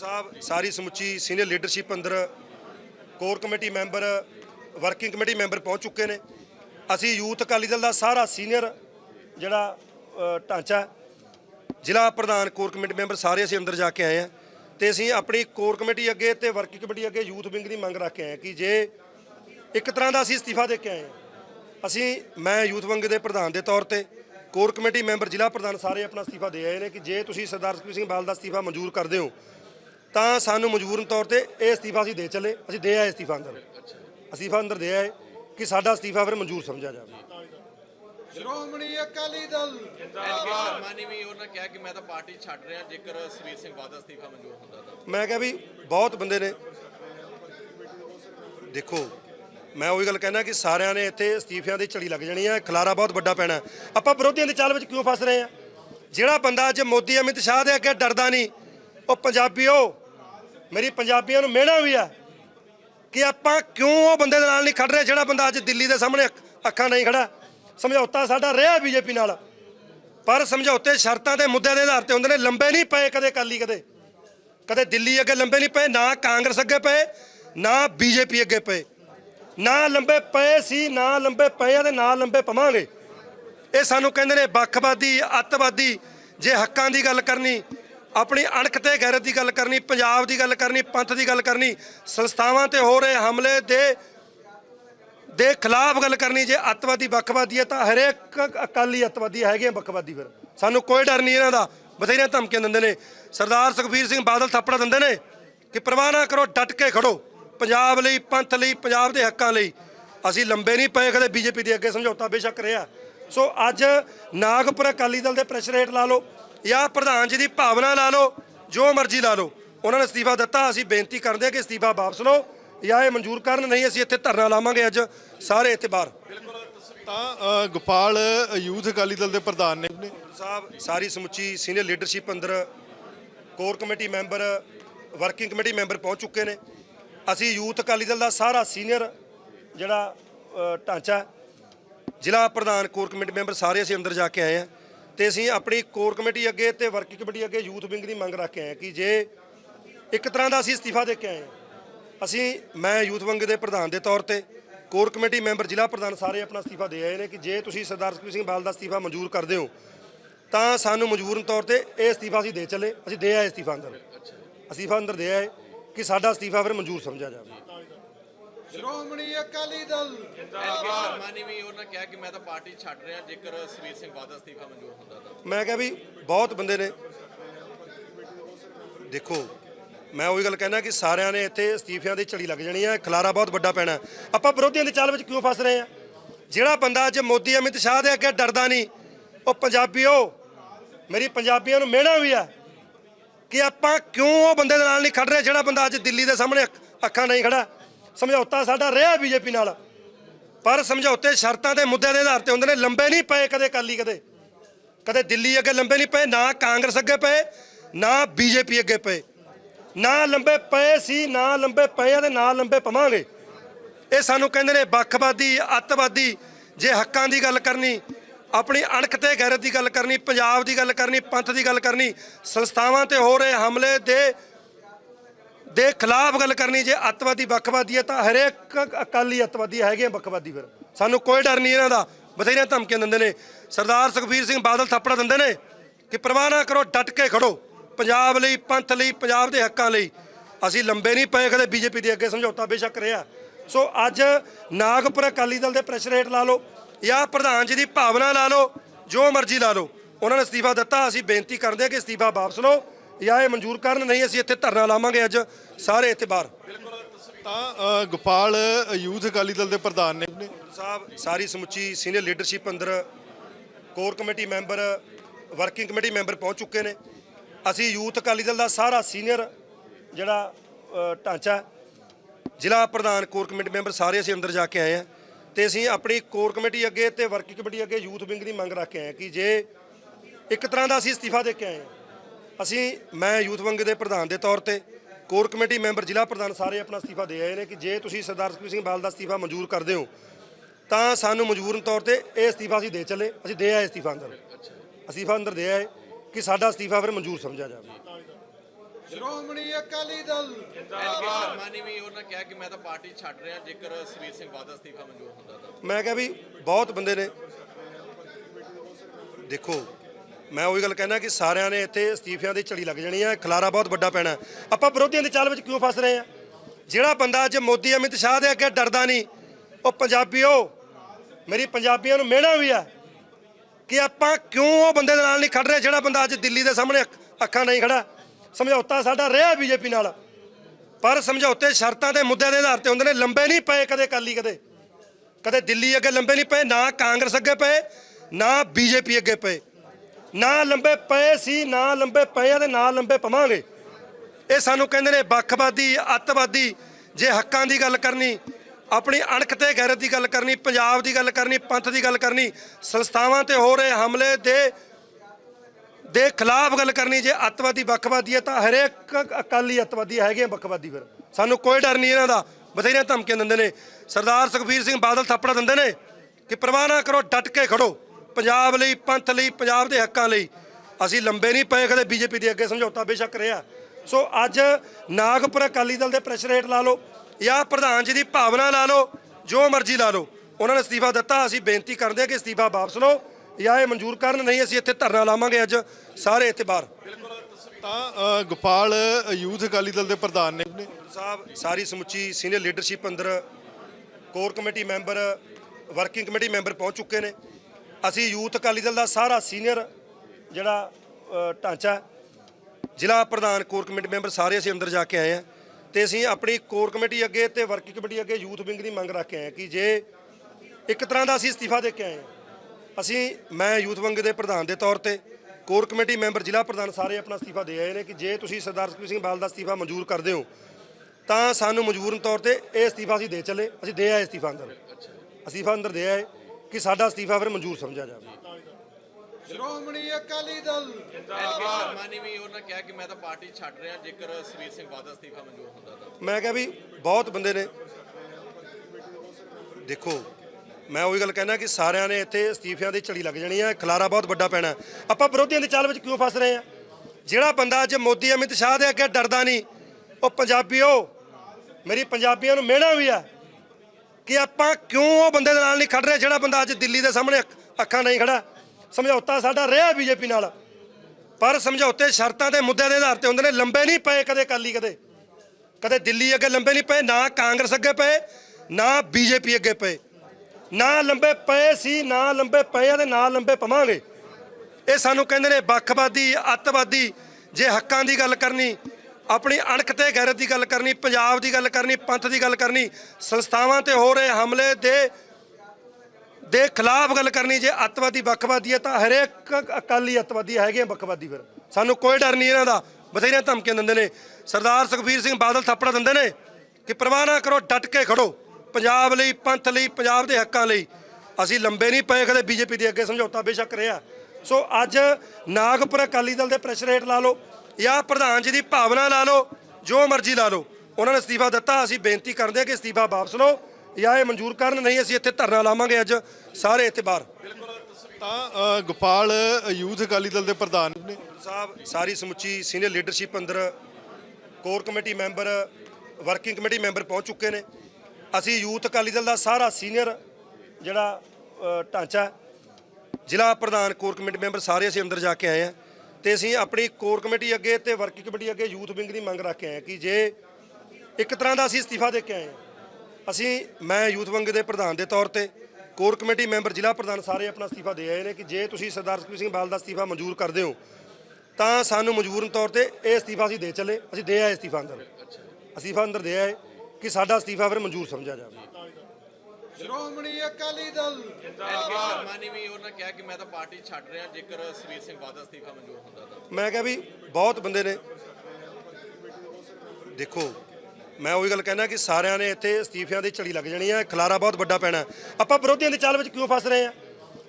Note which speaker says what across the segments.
Speaker 1: ਸਾਹਿਬ, ਸਾਰੀ ਸਮੁੱਚੀ senior leadership ਅੰਦਰ core committee member working committee member ਪਹੁੰਚ ਚੁੱਕੇ ਨੇ। ਅਸੀਂ ਯੂਥ ਅਕਾਲੀ ਦਲ ਦਾ ਸਾਰਾ ਸੀਨੀਅਰ ਜਿਹੜਾ ਢਾਂਚਾ, ਜ਼ਿਲ੍ਹਾ ਪ੍ਰਧਾਨ ਕੋਰ ਕਮੇਟੀ ਮੈਂਬਰ ਸਾਰੇ ਅਸੀਂ ਅੰਦਰ ਜਾ ਕੇ ਆਏ ਆ ਤੇ ਅਸੀਂ ਆਪਣੀ ਕੋਰ ਕਮੇਟੀ ਅੱਗੇ ਤੇ ਵਰਕਿੰਗ ਕਮੇਟੀ ਅੱਗੇ ਯੂਥ ਵਿੰਗ ਦੀ ਮੰਗ ਰੱਖ ਕੇ ਆਏ ਹਾਂ ਕਿ ਜੇ ਇੱਕ ਤਰ੍ਹਾਂ ਦਾ ਅਸੀਂ ਅਸਤੀਫਾ ਦੇ ਕੇ ਆਏ ਹਾਂ। ਅਸੀਂ, ਮੈਂ ਯੂਥ ਵਿੰਗ ਦੇ ਪ੍ਰਧਾਨ ਦੇ ਤੌਰ ਤੇ ਕੋਰ ਕਮੇਟੀ ਮੈਂਬਰ ਜ਼ਿਲ੍ਹਾ ਪ੍ਰਧਾਨ ਸਾਰੇ ਆਪਣਾ ਅਸਤੀਫਾ ਦੇ ਆਏ ਨੇ ਕਿ ਜੇ ਤੁਸੀਂ ਸਰਦਾਰ ਸੁਖਬੀਰ ਸਿੰਘ ਬਾਦਲ ਦਾ ਅਸਤੀਫਾ ਮਨਜ਼ੂਰ ਕਰਦੇ ਹੋ ਤਾਂ ਸਾਨੂੰ ਮਜਬੂਰਨ ਤੌਰ ਤੇ ਇਹ ਅਸਤੀਫਾ ਅਸੀਂ ਦੇ ਚੱਲੇ ਅਸੀਂ ਦੇ ਆਏ ਅਸਤੀਫਾ ਅੰਦਰ। ਅਸਤੀਫਾ ਅੰਦਰ ਦੇ ਆਏ ਕਿ ਸਾਡਾ ਅਸਤੀਫਾ ਫਿਰ ਮਨਜ਼ੂਰ ਸਮਝਿਆ ਜਾਵੇ।
Speaker 2: ਸ਼੍ਰੋਮਣੀ ਅਕਾਲੀ ਦਲ।
Speaker 3: ਐਲਕੇ ਸ਼ਰਮਾ ਨੇ ਵੀ ਉਹਨਾਂ ਕਿਹਾ ਕਿ ਮੈਂ ਤਾਂ ਪਾਰਟੀ ਛੱਡ ਰਿਹਾ ਜੇਕਰ ਸੁਖਬੀਰ ਸਿੰਘ ਬਾਦਲ ਅਸਤੀਫਾ ਮਨਜ਼ੂਰ ਹੁੰਦਾ ਤਾਂ।
Speaker 1: ਮੈਂ ਕਿਹਾ ਵੀ ਬਹੁਤ ਬੰਦੇ ਨੇ। ਦੇਖੋ ਮੈਂ ਉਹੀ ਗੱਲ ਕਹਿਣਾ ਕਿ ਸਾਰਿਆਂ ਨੇ ਇੱਥੇ ਅਸਤੀਫਿਆਂ ਦੀ ਝੜੀ ਲੱਗ ਜਾਣੀ ਹੈ ਖਲਾਰਾ ਬਹੁਤ ਵੱਡਾ ਪੈਣਾ। ਆਪਾਂ ਵਿਰੋਧੀਆਂ ਦੀ ਚਾਲ ਵਿੱਚ ਕਿਉਂ ਫਸ ਰਹੇ ਆ? ਜਿਹੜਾ ਬੰਦਾ ਅੱਜ ਮੋਦੀ ਅਮਿਤ ਸ਼ਾਹ ਦੇ ਅੱਗੇ ਡਰਦਾ ਨਹੀਂ ਉਹ ਪੰਜਾਬੀਓ ਮੇਰੀ ਪੰਜਾਬੀਆਂ ਨੂੰ ਮਿਹਣਾ ਵੀ ਆ ਕਿ ਆਪਾਂ ਕਿਉਂ ਉਹ ਬੰਦੇ ਦੇ ਨਾਲ ਨਹੀਂ ਖੜ ਰਹੇ? ਜਿਹੜਾ ਬੰਦਾ ਅੱਜ ਦਿੱਲੀ ਦੇ ਸਾਹਮਣੇ ਅੱਖਾਂ ਨਹੀਂ ਖੜਾ ਸਮਝੌਤਾ ਸਾਡਾ ਰਿਹਾ ਬੀਜੇਪੀ ਨਾਲ। ਪਰ ਸਮਝੌਤੇ ਸ਼ਰਤਾਂ ਦੇ ਮੁੱਦਿਆਂ ਦੇ ਆਧਾਰ ਤੇ ਹੁੰਦੇ ਨੇ। ਲੰਬੇ ਨਹੀਂ ਪਏ ਕਦੇ ਕਾਲੀ ਕਦੇ। ਕਦੇ ਦਿੱਲੀ ਅੱਗੇ ਲੰਬੇ ਨਹੀਂ ਪਏ, ਨਾ ਕਾਂਗਰਸ ਅੱਗੇ ਪਏ, ਨਾ ਬੀਜੇਪੀ ਅੱਗੇ ਪਏ। ਨਾ ਲੰਬੇ ਪਏ ਸੀ, ਨਾ ਲੰਬੇ ਪਏ ਆ ਤੇ ਨਾ ਲੰਬੇ ਪਵਾਂਗੇ। ਇਹ ਸਾਨੂੰ ਕਹਿੰਦੇ ਨੇ ਵੱਖਵਾਦੀ ਅੱਤਵਾਦੀ, ਜੇ ਹੱਕਾਂ ਦੀ ਗੱਲ ਕਰਨੀ ਆਪਣੀ ਅਣਖ ਤੇ ਗੈਰਤ ਦੀ ਗੱਲ ਕਰਨੀ, ਪੰਜਾਬ ਦੀ ਗੱਲ ਕਰਨੀ, ਪੰਥ ਦੀ ਗੱਲ ਕਰਨੀ, ਸੰਸਥਾਵਾਂ ਤੇ ਹੋ ਰਹੇ ਹਮਲੇ ਦੇ ਦੇ ਖਿਲਾਫ ਗੱਲ ਕਰਨੀ, ਜੇ ਅੱਤਵਾਦੀ ਵੱਖਵਾਦੀ ਹੈ ਤਾਂ ਹਰੇਕ ਅਕਾਲੀ ਅੱਤਵਾਦੀ ਹੈਗੇ ਆ ਵੱਖਵਾਦੀ ਫਿਰ। ਸਾਨੂੰ ਕੋਈ ਡਰ ਨਹੀਂ ਇਹਨਾਂ ਦਾ। ਬਥੇਰੀਆਂ ਧਮਕੀਆਂ ਦਿੰਦੇ ਨੇ। ਸਰਦਾਰ ਸੁਖਬੀਰ ਸਿੰਘ ਬਾਦਲ ਥੱਪੜਾ ਦਿੰਦੇ ਨੇ ਕਿ ਪਰਵਾਹ ਨਾ ਕਰੋ, ਡਟ ਕੇ ਖੜੋ। ਪੰਜਾਬ ਲਈ, ਪੰਥ ਲਈ, ਪੰਜਾਬ ਦੇ ਹੱਕਾਂ ਲਈ। ਅਸੀਂ ਲੰਬੇ ਨਹੀਂ ਪਏ ਕਦੇ ਬੀਜੇਪੀ ਦੇ ਅੱਗੇ, ਸਮਝੌਤਾ ਬੇਸ਼ੱਕ ਰਿਹਾ। ਸੋ ਅੱਜ ਨਾਗਪੁਰ ਅਕਾਲੀ ਦਲ ਦੇ ਪ੍ਰੈਸ਼ਰ ਹੇਠ ਲਾ ਲਓ। ਜਾਂ ਪ੍ਰਧਾਨ ਜੀ ਦੀ ਭਾਵਨਾ ਲਾ ਲਓ ਜੋ ਮਰਜ਼ੀ ਲਾ ਲਓ। ਉਹਨਾਂ ਨੇ ਅਸਤੀਫਾ ਦਿੱਤਾ ਅਸੀਂ ਬੇਨਤੀ ਕਰਦੇ ਹਾਂ ਕਿ ਅਸਤੀਫਾ ਵਾਪਸ ਲਓ। ਜਾਂ ਇਹ ਮਨਜ਼ੂਰ ਕਰਨ ਨਹੀਂ ਅਸੀਂ ਇੱਥੇ ਧਰਨਾ ਲਾਵਾਂਗੇ ਅੱਜ ਸਾਰੇ ਇੱਥੇ ਬਾਹਰ।
Speaker 2: ਤਾਂ ਗੋਪਾਲ ਯੂਥ ਅਕਾਲੀ ਦਲ ਦੇ ਪ੍ਰਧਾਨ ਨੇ।
Speaker 1: ਸਾਹਿਬ ਸਾਰੀ ਸਮੁੱਚੀ ਸੀਨੀਅਰ ਲੀਡਰਸ਼ਿਪ ਅੰਦਰ core committee member working committee member ਪਹੁੰਚ ਚੁੱਕੇ ਨੇ। ਅਸੀਂ ਯੂਥ ਅਕਾਲੀ ਦਲ ਦਾ ਸਾਰਾ ਸੀਨੀਅਰ ਜਿਹੜਾ ਢਾਂਚਾ ਹੈ, ਜ਼ਿਲ੍ਹਾ ਪ੍ਰਧਾਨ ਕੋਰ ਕਮੇਟੀ ਮੈਂਬਰ ਸਾਰੇ ਅਸੀਂ ਅੰਦਰ ਜਾ ਕੇ ਆਏ ਆ ਤੇ ਅਸੀਂ ਆਪਣੀ ਕੋਰ ਕਮੇਟੀ ਅੱਗੇ ਤੇ ਵਰਕਿੰਗ ਕਮੇਟੀ ਅੱਗੇ ਯੂਥ ਵਿੰਗ ਦੀ ਮੰਗ ਰੱਖ ਕੇ ਆਏ ਕਿ ਜੇ ਇੱਕ ਤਰ੍ਹਾਂ ਦਾ ਅਸੀਂ ਅਸਤੀਫਾ ਦੇ ਕੇ ਆਏ ਅਸੀਂ ਮੈਂ ਯੂਥ ਵਿੰਗ ਦੇ ਪ੍ਰਧਾਨ ਦੇ ਤੌਰ ਤੇ ਕੋਰ ਕਮੇਟੀ ਮੈਂਬਰ ਜ਼ਿਲ੍ਹਾ ਪ੍ਰਧਾਨ ਸਾਰੇ ਆਪਣਾ ਅਸਤੀਫਾ ਦੇ ਆਏ ਨੇ ਕਿ ਜੇ ਤੁਸੀਂ ਸਰਦਾਰ ਸਿੰਘ ਬਾਦਲ ਦਾ ਅਸਤੀਫਾ ਮਨਜ਼ੂਰ ਕਰਦੇ ਹੋ ਤਾਂ ਸਾਨੂੰ ਮਜਬੂਰਨ ਤੌਰ ਤੇ ਇਹ ਅਸਤੀਫਾ ਅਸੀਂ ਦੇ ਚੱਲੇ ਅਸੀਂ ਦੇ ਆਏ ਅਸਤੀਫਾ ਅੰਦਰ। ਅਸਤੀਫਾ ਅੰਦਰ ਦੇ ਆਏ ਕਿ ਸਾਡਾ ਅਸਤੀਫਾ ਫਿਰ ਮਨਜ਼ੂਰ ਸਮਝਿਆ ਜਾਵੇ।
Speaker 2: ਸ਼੍ਰੋਮਣੀ ਅਕਾਲੀ ਦਲ।
Speaker 3: ਐਲਕੇ ਸ਼ਰਮਾ ਨੇ ਵੀ ਉਹਨਾਂ ਕਿਹਾ ਕਿ ਮੈਂ ਤਾਂ ਪਾਰਟੀ ਛੱਡ ਰਿਹਾ ਜੇਕਰ ਸੁਖਬੀਰ ਸਿੰਘ ਬਾਦਲ ਅਸਤੀਫਾ ਮਨਜ਼ੂਰ ਹੁੰਦਾ ਤਾਂ।
Speaker 1: ਮੈਂ ਕਿਹਾ ਵੀ ਬਹੁਤ ਬੰਦੇ ਨੇ। ਦੇਖੋ ਮੈਂ ਉਹੀ ਗੱਲ ਕਹਿਣਾ ਕਿ ਸਾਰਿਆਂ ਨੇ ਇੱਥੇ ਅਸਤੀਫਿਆਂ ਦੀ ਝੜੀ ਲੱਗ ਜਾਣੀ ਹੈ ਖਲਾਰਾ ਬਹੁਤ ਵੱਡਾ ਪੈਣਾ। ਆਪਾਂ ਵਿਰੋਧੀਆਂ ਦੀ ਚਾਲ ਵਿੱਚ ਕਿਉਂ ਫਸ ਰਹੇ ਆ? ਜਿਹੜਾ ਬੰਦਾ ਅੱਜ ਮੋਦੀ ਅਮਿਤ ਸ਼ਾਹ ਦੇ ਅੱਗੇ ਡਰਦਾ ਨਹੀਂ ਉਹ ਪੰਜਾਬੀਓ ਮੇਰੀ ਪੰਜਾਬੀਆਂ ਨੂੰ ਮਿਹਣਾ ਵੀ ਆ ਕਿ ਆਪਾਂ ਕਿਉਂ ਉਹ ਬੰਦੇ ਦੇ ਨਾਲ ਨਹੀਂ ਖੜ ਰਹੇ ਜਿਹੜਾ ਬੰਦਾ ਅੱਜ ਦਿੱਲੀ ਦੇ ਸਾਹਮਣੇ ਅੱਖਾਂ ਨਹੀਂ ਖੜਾ ਸਮਝੌਤਾ ਸਾਡਾ ਰਿਹਾ ਬੀਜੇਪੀ ਨਾਲ। ਪਰ ਸਮਝੌਤੇ ਸ਼ਰਤਾਂ ਦੇ ਮੁੱਦਿਆਂ ਦੇ ਆਧਾਰ ਤੇ ਹੁੰਦੇ ਨੇ, ਲੰਬੇ ਨਹੀਂ ਪਏ ਕਦੇ ਕਾਲੀ ਕਦੇ। ਕਦੇ ਦਿੱਲੀ ਅੱਗੇ ਲੰਬੇ ਨਹੀਂ ਪਏ, ਨਾ ਕਾਂਗਰਸ ਅੱਗੇ ਪਏ, ਨਾ ਬੀਜੇਪੀ ਅੱਗੇ ਪਏ। ਨਾ ਲੰਬੇ ਪਏ ਸੀ, ਨਾ ਲੰਬੇ ਪਏ ਆ ਤੇ ਨਾ ਲੰਬੇ ਪਵਾਂਗੇ। ਇਹ ਸਾਨੂੰ ਕਹਿੰਦੇ ਨੇ ਵੱਖਵਾਦੀ, ਅੱਤਵਾਦੀ, ਜੇ ਹੱਕਾਂ ਦੀ ਗੱਲ ਕਰਨੀ, ਆਪਣੀ ਅਣਖ ਤੇ ਗੈਰਤ ਦੀ ਗੱਲ ਕਰਨੀ, ਪੰਜਾਬ ਦੀ ਗੱਲ ਕਰਨੀ, ਪੰਥ ਦੀ ਗੱਲ ਕਰਨੀ, ਸੰਸਥਾਵਾਂ ਤੇ ਹੋ ਰਹੇ ਹਮਲੇ ਦੇ ਦੇ ਖਿਲਾਫ ਗੱਲ ਕਰਨੀ ਜੇ ਅੱਤਵਾਦੀ ਵੱਖਵਾਦੀ ਹੈ ਤਾਂ ਹਰੇਕ ਅਕਾਲੀ ਅੱਤਵਾਦੀ ਹੈਗੇ ਆ ਵੱਖਵਾਦੀ ਫਿਰ। ਸਾਨੂੰ ਕੋਈ ਡਰ ਨਹੀਂ ਇਹਨਾਂ ਦਾ। ਬਥੇਰੀਆਂ ਧਮਕੀਆਂ ਦਿੰਦੇ ਨੇ। ਸਰਦਾਰ ਸੁਖਬੀਰ ਸਿੰਘ ਬਾਦਲ ਥੱਪੜਾ ਦਿੰਦੇ ਨੇ ਕਿ ਪਰਵਾਹ ਨਾ ਕਰੋ, ਡਟ ਕੇ ਖੜੋ। ਪੰਜਾਬ ਲਈ, ਪੰਥ ਲਈ, ਪੰਜਾਬ ਦੇ ਹੱਕਾਂ ਲਈ। ਅਸੀਂ ਲੰਬੇ ਨਹੀਂ ਪਏ ਕਦੇ ਬੀਜੇਪੀ ਦੇ ਅੱਗੇ ਸਮਝੌਤਾ ਬੇਸ਼ੱਕ ਰਿਹਾ। ਸੋ ਅੱਜ ਨਾਗਪੁਰ ਅਕਾਲੀ ਦਲ ਦੇ ਪ੍ਰੈਸ਼ਰ ਰੇਟ ਲਾ ਲਓ ਜਾਂ ਪ੍ਰਧਾਨ ਜੀ ਦੀ ਭਾਵਨਾ ਲਾ ਲਓ, ਜੋ ਮਰਜ਼ੀ ਲਾ ਲਓ। ਉਹਨਾਂ ਨੇ ਅਸਤੀਫਾ ਦਿੱਤਾ। ਅਸੀਂ ਬੇਨਤੀ ਕਰਦੇ ਹਾਂ ਕਿ ਅਸਤੀਫਾ ਵਾਪਸ ਲਓ। ਜਾਂ ਇਹ ਮਨਜ਼ੂਰ ਕਰਨ ਨਹੀਂ ਅਸੀਂ ਇੱਥੇ ਧਰਨਾ ਲਾਵਾਂਗੇ ਅੱਜ ਸਾਰੇ ਇੱਥੇ ਬਾਹਰ।
Speaker 2: ਤਾਂ ਗੋਪਾਲ ਯੂਥ ਅਕਾਲੀ ਦਲ ਦੇ ਪ੍ਰਧਾਨ ਨੇ।
Speaker 1: ਸਾਹਿਬ ਸਾਰੀ ਸਮੁੱਚੀ ਸੀਨੀਅਰ ਲੀਡਰਸ਼ਿਪ ਅੰਦਰ core committee member working committee member ਪਹੁੰਚ ਚੁੱਕੇ ਨੇ। ਅਸੀਂ ਯੂਥ ਅਕਾਲੀ ਦਲ ਦਾ ਸਾਰਾ ਸੀਨੀਅਰ ਜਿਹੜਾ ਢਾਂਚਾ ਜ਼ਿਲ੍ਹਾ ਪ੍ਰਧਾਨ ਕੋਰ ਕਮੇਟੀ ਮੈਂਬਰ ਸਾਰੇ ਅਸੀਂ ਅੰਦਰ ਜਾ ਕੇ ਆਏ ਆ ਤੇ ਅਸੀਂ ਆਪਣੀ ਕੋਰ ਕਮੇਟੀ ਅੱਗੇ ਤੇ ਵਰਕਿੰਗ ਕਮੇਟੀ ਅੱਗੇ ਯੂਥ ਵਿੰਗ ਦੀ ਮੰਗ ਰੱਖ ਕੇ ਆਏ ਹਾਂ ਕਿ ਜੇ ਇੱਕ ਤਰ੍ਹਾਂ ਦਾ ਅਸੀਂ ਅਸਤੀਫਾ ਦੇ ਕੇ ਆਏ ਹਾਂ ਅਸੀਂ ਮੈਂ ਯੂਥ ਵਿੰਗ ਦੇ ਪ੍ਰਧਾਨ ਦੇ ਤੌਰ ਤੇ ਕੋਰ ਕਮੇਟੀ ਮੈਂਬਰ ਜ਼ਿਲ੍ਹਾ ਪ੍ਰਧਾਨ ਸਾਰੇ ਆਪਣਾ ਅਸਤੀਫਾ ਦੇ ਆਏ ਨੇ ਕਿ ਜੇ ਤੁਸੀਂ ਸਰਦਾਰ ਸੁਖਬੀਰ ਸਿੰਘ ਬਾਦਲ ਦਾ ਅਸਤੀਫਾ ਮਨਜ਼ੂਰ ਕਰਦੇ ਹੋ ਤਾਂ ਸਾਨੂੰ ਮਜਬੂਰਨ ਤੌਰ ਤੇ ਇਹ ਅਸਤੀਫਾ ਅਸੀਂ ਦੇ ਚੱਲੇ ਅਸੀਂ ਦੇ ਆਏ ਅਸਤੀਫਾ ਅੰਦਰ। ਅਸਤੀਫਾ ਅੰਦਰ ਦੇ ਆਏ ਕਿ ਸਾਡਾ ਅਸਤੀਫਾ ਫਿਰ ਮਨਜ਼ੂਰ ਸਮਝਿਆ ਜਾਵੇ।
Speaker 2: ਸ਼੍ਰੋਮਣੀ ਅਕਾਲੀ ਦਲ।
Speaker 3: ਐਸਪੀ ਸ਼ਰਮਾ ਨੇ ਵੀ ਉਹਨਾਂ ਕਿਹਾ ਕਿ ਮੈਂ ਤਾਂ ਪਾਰਟੀ ਛੱਡ ਰਿਹਾ ਜੇਕਰ ਸੁਖਬੀਰ ਸਿੰਘ ਬਾਦਲ ਅਸਤੀਫਾ ਮਨਜ਼ੂਰ ਹੁੰਦਾ ਤਾਂ।
Speaker 1: ਮੈਂ ਕਿਹਾ ਵੀ ਬਹੁਤ ਬੰਦੇ ਨੇ। ਦੇਖੋ ਮੈਂ ਉਹੀ ਗੱਲ ਕਹਿਣਾ ਕਿ ਸਾਰਿਆਂ ਨੇ ਇੱਥੇ ਅਸਤੀਫਿਆਂ ਦੀ ਝੜੀ ਲੱਗ ਜਾਣੀ ਹੈ ਖਲਾਰਾ ਬਹੁਤ ਵੱਡਾ ਪੈਣਾ। ਆਪਾਂ ਵਿਰੋਧੀਆਂ ਦੀ ਚਾਲ ਵਿੱਚ ਕਿਉਂ ਫਸ ਰਹੇ ਆ? ਜਿਹੜਾ ਬੰਦਾ ਅੱਜ ਮੋਦੀ, ਅਮਿਤ ਸ਼ਾਹ ਦੇ ਅੱਗੇ ਡਰਦਾ ਨਹੀਂ, ਉਹ ਪੰਜਾਬੀਓ, ਮੇਰੀ ਪੰਜਾਬੀਆਂ ਨੂੰ ਮਿਹਣਾ ਵੀ ਆ ਕਿ ਆਪਾਂ ਕਿਉਂ ਉਹ ਬੰਦੇ ਦੇ ਨਾਲ ਨਹੀਂ ਖੜ ਰਹੇ, ਜਿਹੜਾ ਬੰਦਾ ਅੱਜ ਦਿੱਲੀ ਦੇ ਸਾਹਮਣੇ ਅੱਖਾਂ ਨਹੀਂ ਖੜਾ ਸਮਝੌਤਾ ਸਾਡਾ ਰਿਹਾ ਬੀਜੇਪੀ ਨਾਲ, ਪਰ ਸਮਝੌਤੇ ਸ਼ਰਤਾਂ ਤੇ ਮੁੱਦਿਆਂ ਦੇ ਆਧਾਰ ਤੇ ਹੁੰਦੇ ਨੇ, ਲੰਬੇ ਨਹੀਂ ਪਏ ਕਦੇ ਕਾਲੀ ਕਦੇ। ਕਦੇ ਦਿੱਲੀ ਅੱਗੇ ਲੰਬੇ ਨਹੀਂ ਪਏ, ਨਾ ਕਾਂਗਰਸ ਅੱਗੇ ਪਏ, ਨਾ ਬੀਜੇਪੀ ਅੱਗੇ ਪਏ। ਨਾ ਲੰਬੇ ਪਏ ਸੀ, ਨਾ ਲੰਬੇ ਪਏ ਆ ਤੇ ਨਾ ਲੰਬੇ ਪਵਾਂਗੇ। ਇਹ ਸਾਨੂੰ ਕਹਿੰਦੇ ਨੇ ਵੱਖਵਾਦੀ, ਅੱਤਵਾਦੀ, ਜੇ ਹੱਕਾਂ ਦੀ ਗੱਲ ਕਰਨੀ, ਆਪਣੀ ਅਣਖ ਤੇ ਗੈਰਤ ਦੀ ਗੱਲ ਕਰਨੀ, ਪੰਜਾਬ ਦੀ ਗੱਲ ਕਰਨੀ, ਪੰਥ ਦੀ ਗੱਲ ਕਰਨੀ, ਸੰਸਥਾਵਾਂ ਤੇ ਹੋ ਰਹੇ ਹਮਲੇ ਦੇ ਦੇ ਖਿਲਾਫ ਗੱਲ ਕਰਨੀ, ਜੇ ਅੱਤਵਾਦੀ ਵੱਖਵਾਦੀ ਹੈ, ਤਾਂ ਹਰੇਕ ਅਕਾਲੀ ਅੱਤਵਾਦੀ ਹੈਗੇ ਆ ਵੱਖਵਾਦੀ ਫਿਰ। ਸਾਨੂੰ ਕੋਈ ਡਰ ਨਹੀਂ ਇਹਨਾਂ ਦਾ। ਬਥੇਰੀਆਂ ਧਮਕੀਆਂ ਦਿੰਦੇ ਨੇ। ਸਰਦਾਰ ਸੁਖਬੀਰ ਸਿੰਘ ਬਾਦਲ ਥੱਪੜ ਦਿੰਦੇ ਨੇ ਕਿ ਪਰਵਾਹ ਨਾ ਕਰੋ, ਡਟ ਕੇ ਖੜੋ। ਪੰਜਾਬ ਲਈ ਪੰਥ ਲਈ ਪੰਜਾਬ ਦੇ ਹੱਕਾਂ ਲਈ। ਅਸੀਂ ਲੰਬੇ ਨਹੀਂ ਪਏ ਕਦੇ ਬੀਜੇਪੀ ਦੇ ਅੱਗੇ ਸਮਝੌਤਾ ਬੇਸ਼ੱਕ ਰਿਹਾ। ਸੋ ਅੱਜ ਨਾਗਪੁਰ ਅਕਾਲੀ ਦਲ ਦੇ ਪ੍ਰੈਸ਼ਰ ਹੇਠ ਲਾ ਲਓ ਜਾਂ ਪ੍ਰਧਾਨ ਜੀ ਦੀ ਭਾਵਨਾ ਲਾ ਲਓ ਜੋ ਮਰਜ਼ੀ ਲਾ ਲਓ। ਉਹਨਾਂ ਨੇ ਅਸਤੀਫਾ ਦਿੱਤਾ ਅਸੀਂ ਬੇਨਤੀ ਕਰਦੇ ਹਾਂ ਕਿ ਅਸਤੀਫਾ ਵਾਪਸ ਲਓ। ਜਾਂ ਇਹ ਮਨਜ਼ੂਰ ਕਰਨ ਨਹੀਂ ਅਸੀਂ ਇੱਥੇ ਧਰਨਾ ਲਾਵਾਂਗੇ ਅੱਜ ਸਾਰੇ ਇੱਥੇ ਬਾਹਰ।
Speaker 2: ਤਾਂ ਗੋਪਾਲ ਯੂਥ ਅਕਾਲੀ ਦਲ ਦੇ ਪ੍ਰਧਾਨ ਨੇ।
Speaker 1: ਸਾਹਿਬ ਸਾਰੀ ਸਮੁੱਚੀ ਸੀਨੀਅਰ ਲੀਡਰਸ਼ਿਪ ਅੰਦਰ core committee member working committee member ਪਹੁੰਚ ਚੁੱਕੇ ਨੇ। ਅਸੀਂ ਯੂਥ ਅਕਾਲੀ ਦਲ ਦਾ ਸਾਰਾ ਸੀਨੀਅਰ ਜਿਹੜਾ ਢਾਂਚਾ ਜ਼ਿਲ੍ਹਾ ਪ੍ਰਧਾਨ ਕੋਰ ਕਮੇਟੀ ਮੈਂਬਰ ਸਾਰੇ ਅਸੀਂ ਅੰਦਰ ਜਾ ਕੇ ਆਏ ਹਾਂ ਤੇ ਅਸੀਂ ਆਪਣੀ ਕੋਰ ਕਮੇਟੀ ਅੱਗੇ ਤੇ ਵਰਕਿੰਗ ਕਮੇਟੀ ਅੱਗੇ ਯੂਥ ਵਿੰਗ ਦੀ ਮੰਗ ਰੱਖ ਕੇ ਆਏ ਕਿ ਜੇ ਇੱਕ ਤਰ੍ਹਾਂ ਦਾ ਅਸੀਂ ਅਸਤੀਫਾ ਦੇ ਕੇ ਆਏ ਹਾਂ। ਅਸੀਂ ਮੈਂ ਯੂਥ ਵਿੰਗ ਦੇ ਪ੍ਰਧਾਨ ਦੇ ਤੌਰ ਤੇ ਕੋਰ ਕਮੇਟੀ ਮੈਂਬਰ ਜ਼ਿਲ੍ਹਾ ਪ੍ਰਧਾਨ ਸਾਰੇ ਆਪਣਾ ਅਸਤੀਫਾ ਦੇ ਆਏ ਨੇ ਕਿ ਜੇ ਤੁਸੀਂ ਸਰਦਾਰ ਸੁਖਬੀਰ ਸਿੰਘ ਬਾਦਲ ਦਾ ਅਸਤੀਫਾ ਮਨਜ਼ੂਰ ਕਰਦੇ ਹੋ ਤਾਂ ਸਾਨੂੰ ਮਜਬੂਰਨ ਤੌਰ ਤੇ ਇਹ ਅਸਤੀਫਾ ਅਸੀਂ ਦੇ ਚੱਲੇ ਅਸੀਂ ਦੇ ਆਏ ਅਸਤੀਫਾ ਅੰਦਰ। ਅਸਤੀਫਾ ਅੰਦਰ ਦੇ ਆਏ। ਕਿ ਸਾਡਾ ਅਸਤੀਫਾ ਫਿਰ ਮਨਜ਼ੂਰ ਸਮਝਿਆ ਜਾਵੇ।
Speaker 2: ਸ਼੍ਰੋਮਣੀ ਅਕਾਲੀ ਦਲ।
Speaker 3: ਐਸਪੀ ਸ਼ਰਮਾ ਨੇ ਵੀ ਉਹਨਾਂ ਕਿਹਾ ਕਿ ਮੈਂ ਤਾਂ ਪਾਰਟੀ ਛੱਡ ਰਿਹਾ ਜੇਕਰ ਸੁਖਬੀਰ ਸਿੰਘ ਬਾਦਲ ਅਸਤੀਫਾ ਮਨਜ਼ੂਰ ਹੁੰਦਾ ਤਾਂ।
Speaker 1: ਮੈਂ ਕਿਹਾ ਵੀ ਬਹੁਤ ਬੰਦੇ ਨੇ। ਦੇਖੋ ਮੈਂ ਉਹੀ ਗੱਲ ਕਹਿਣਾ ਕਿ ਸਾਰਿਆਂ ਨੇ ਇੱਥੇ ਅਸਤੀਫਿਆਂ ਦੀ ਝੜੀ ਲੱਗ ਜਾਣੀ ਹੈ ਖਲਾਰਾ ਬਹੁਤ ਵੱਡਾ ਪੈਣਾ। ਆਪਾਂ ਵਿਰੋਧੀਆਂ ਦੀ ਚਾਲ ਵਿੱਚ ਕਿਉਂ ਫਸ ਰਹੇ ਆ? ਜਿਹੜਾ ਬੰਦਾ ਅੱਜ ਮੋਦੀ ਅਮਿਤ ਸ਼ਾਹ ਦੇ ਅੱਗੇ ਡਰਦਾ ਨਹੀਂ ਉਹ ਪੰਜਾਬੀਓ ਮੇਰੀ ਪੰਜਾਬੀਆਂ ਨੂੰ ਮਿਹਣਾ ਵੀ ਆ। ਕਿ ਆਪਾਂ ਕਿਉਂ ਉਹ ਬੰਦੇ ਦੇ ਨਾਲ ਨਹੀਂ ਖੜ ਰਹੇ? ਜਿਹੜਾ ਬੰਦਾ ਅੱਜ ਦਿੱਲੀ ਦੇ ਸਾਹਮਣੇ ਅੱਖ- ਅੱਖਾਂ ਨਹੀਂ ਖੜਾ, ਸਮਝੌਤਾ ਸਾਡਾ ਰਿਹਾ ਬੀਜੇਪੀ ਨਾਲ। ਪਰ ਸਮਝੌਤੇ ਸ਼ਰਤਾਂ ਦੇ ਮੁੱਦਿਆਂ ਦੇ ਆਧਾਰ ਤੇ ਹੁੰਦੇ ਨੇ, ਲੰਬੇ ਨਹੀਂ ਪਏ ਕਦੇ ਕਾਲੀ ਕਦੇ। ਕਦੇ ਦਿੱਲੀ ਅੱਗੇ ਲੰਬੇ ਨਹੀਂ ਪਏ, ਨਾ ਕਾਂਗਰਸ ਅੱਗੇ ਪਏ, ਨਾ ਬੀਜੇਪੀ ਅੱਗੇ ਪਏ। ਨਾ ਲੰਬੇ ਪਏ ਸੀ, ਨਾ ਲੰਬੇ ਪਏ ਆ ਤੇ ਨਾ ਲੰਬੇ ਪਵਾਂਗੇ। ਇਹ ਸਾਨੂੰ ਕਹਿੰਦੇ ਨੇ ਵੱਖਵਾਦੀ, ਅੱਤਵਾਦੀ, ਜੇ ਹੱਕਾਂ ਦੀ ਗੱਲ ਕਰਨੀ ਆਪਣੀ ਅਣਖ ਤੇ ਗੈਰਤ ਦੀ ਗੱਲ ਕਰਨੀ, ਪੰਜਾਬ ਦੀ ਗੱਲ ਕਰਨੀ, ਪੰਥ ਦੀ ਗੱਲ ਕਰਨੀ, ਸੰਸਥਾਵਾਂ ਤੇ ਹੋ ਰਹੇ ਹਮਲੇ ਦੇ ਦੇ ਖਿਲਾਫ ਗੱਲ ਕਰਨੀ, ਜੇ ਅੱਤਵਾਦੀ ਵੱਖਵਾਦੀ ਹੈ ਤਾਂ ਹਰੇਕ ਅਕਾਲੀ ਅੱਤਵਾਦੀ ਹੈਗੇ ਆ ਵੱਖਵਾਦੀ ਫਿਰ। ਸਾਨੂੰ ਕੋਈ ਡਰ ਨਹੀਂ ਇਹਨਾਂ ਦਾ। ਬਥੇਰੀਆਂ ਧਮਕੀਆਂ ਦਿੰਦੇ ਨੇ। ਸਰਦਾਰ ਸੁਖਬੀਰ ਸਿੰਘ ਬਾਦਲ ਥੱਪੜਾ ਦਿੰਦੇ ਨੇ ਕਿ ਪਰਵਾਹ ਨਾ ਕਰੋ, ਡਟ ਕੇ ਖੜੋ। ਪੰਜਾਬ ਲਈ, ਪੰਥ ਲਈ, ਪੰਜਾਬ ਦੇ ਹੱਕਾਂ ਲਈ। ਅਸੀਂ ਲੰਬੇ ਨਹੀਂ ਪਏ ਕਦੇ ਬੀਜੇਪੀ ਦੇ ਅੱਗੇ ਸਮਝੌਤਾ ਬੇਸ਼ੱਕ ਰਿਹਾ। ਸੋ ਅੱਜ ਨਾਗਪੁਰ ਅਕਾਲੀ ਦਲ ਦੇ ਪ੍ਰੈਸ਼ਰ ਹੇਠ ਲਾ ਲਓ। ਜਾਂ ਪ੍ਰਧਾਨ ਜੀ ਦੀ ਭਾਵਨਾ ਲਾ ਲਓ ਜੋ ਮਰਜ਼ੀ ਲਾ ਲਓ। ਉਹਨਾਂ ਨੇ ਅਸਤੀਫਾ ਦਿੱਤਾ ਅਸੀਂ ਬੇਨਤੀ ਕਰਦੇ ਹਾਂ ਕਿ ਅਸਤੀਫਾ ਵਾਪਸ ਲਓ। ਜਾਂ ਇਹ ਮਨਜ਼ੂਰ ਕਰਨ ਨਹੀਂ ਅਸੀਂ ਇੱਥੇ ਧਰਨਾ ਲਾਵਾਂਗੇ ਅੱਜ ਸਾਰੇ ਇੱਥੇ ਬਾਹਰ।
Speaker 2: ਤਾਂ ਗੋਪਾਲ ਯੂਥ ਅਕਾਲੀ ਦਲ ਦੇ ਪ੍ਰਧਾਨ ਨੇ।
Speaker 1: ਸਾਹਿਬ ਸਾਰੀ ਸਮੁੱਚੀ ਸੀਨੀਅਰ ਲੀਡਰਸ਼ਿਪ ਅੰਦਰ core committee member working committee member ਪਹੁੰਚ ਚੁੱਕੇ ਨੇ। ਅਸੀਂ ਯੂਥ ਅਕਾਲੀ ਦਲ ਦਾ ਸਾਰਾ ਸੀਨੀਅਰ ਜਿਹੜਾ ਢਾਂਚਾ ਜ਼ਿਲ੍ਹਾ ਪ੍ਰਧਾਨ ਕੋਰ ਕਮੇਟੀ ਮੈਂਬਰ ਸਾਰੇ ਅਸੀਂ ਅੰਦਰ ਜਾ ਕੇ ਆਏ ਹਾਂ। ਤੇ ਅਸੀਂ ਆਪਣੀ ਕੋਰ ਕਮੇਟੀ ਅੱਗੇ ਤੇ ਵਰਕਿੰਗ ਕਮੇਟੀ ਅੱਗੇ ਯੂਥ ਵਿੰਗ ਦੀ ਮੰਗ ਰੱਖ ਕੇ ਆਏ ਕਿ ਜੇ ਇੱਕ ਤਰ੍ਹਾਂ ਦਾ ਅਸੀਂ ਅਸਤੀਫਾ ਦੇ ਕੇ ਆਏ ਅਸੀਂ ਮੈਂ ਯੂਥ ਵਿੰਗ ਦੇ ਪ੍ਰਧਾਨ ਦੇ ਤੌਰ ਤੇ ਕੋਰ ਕਮੇਟੀ ਮੈਂਬਰ ਜ਼ਿਲ੍ਹਾ ਪ੍ਰਧਾਨ ਸਾਰੇ ਆਪਣਾ ਅਸਤੀਫਾ ਦੇ ਆਏ ਨੇ ਕਿ ਜੇ ਤੁਸੀਂ ਸਰਦਾਰ ਸੁਖਬੀਰ ਸਿੰਘ ਬਾਦਲ ਦਾ ਅਸਤੀਫਾ ਮਨਜ਼ੂਰ ਕਰਦੇ ਹੋ ਤਾਂ ਸਾਨੂੰ ਮਜਬੂਰਨ ਤੌਰ ਤੇ ਇਹ ਅਸਤੀਫਾ ਅਸੀਂ ਦੇ ਚੱਲੇ ਅਸੀਂ ਦੇ ਆਏ ਅਸਤੀਫਾ ਅੰਦਰ। ਅਸਤੀਫਾ ਅੰਦਰ ਦੇ ਆਏ ਕਿ ਸਾਡਾ ਅਸਤੀਫਾ ਫਿਰ ਮਨਜ਼ੂਰ ਸਮਝਿਆ ਜਾਵੇ।
Speaker 2: ਸ਼੍ਰੋਮਣੀ ਅਕਾਲੀ ਦਲ।
Speaker 3: ਐਸਪੀ ਸ਼ਰਮਾ ਨੇ ਵੀ ਉਹਨਾਂ ਕਿਹਾ ਕਿ ਮੈਂ ਤਾਂ ਪਾਰਟੀ ਛੱਡ ਰਿਹਾ ਜੇਕਰ ਸੁਖਬੀਰ ਸਿੰਘ ਬਾਦਲ ਅਸਤੀਫਾ ਮਨਜ਼ੂਰ ਹੁੰਦਾ ਤਾਂ।
Speaker 1: ਮੈਂ ਕਿਹਾ ਵੀ ਬਹੁਤ ਬੰਦੇ ਨੇ। ਦੇਖੋ ਮੈਂ ਉਹੀ ਗੱਲ ਕਹਿਣਾ ਕਿ ਸਾਰਿਆਂ ਨੇ ਇੱਥੇ ਅਸਤੀਫਿਆਂ ਦੀ ਝੜੀ ਲੱਗ ਜਾਣੀ ਹੈ ਖਲਾਰਾ ਬਹੁਤ ਵੱਡਾ ਪੈਣਾ। ਆਪਾਂ ਵਿਰੋਧੀਆਂ ਦੀ ਚਾਲ ਵਿੱਚ ਕਿਉਂ ਫਸ ਰਹੇ ਆ?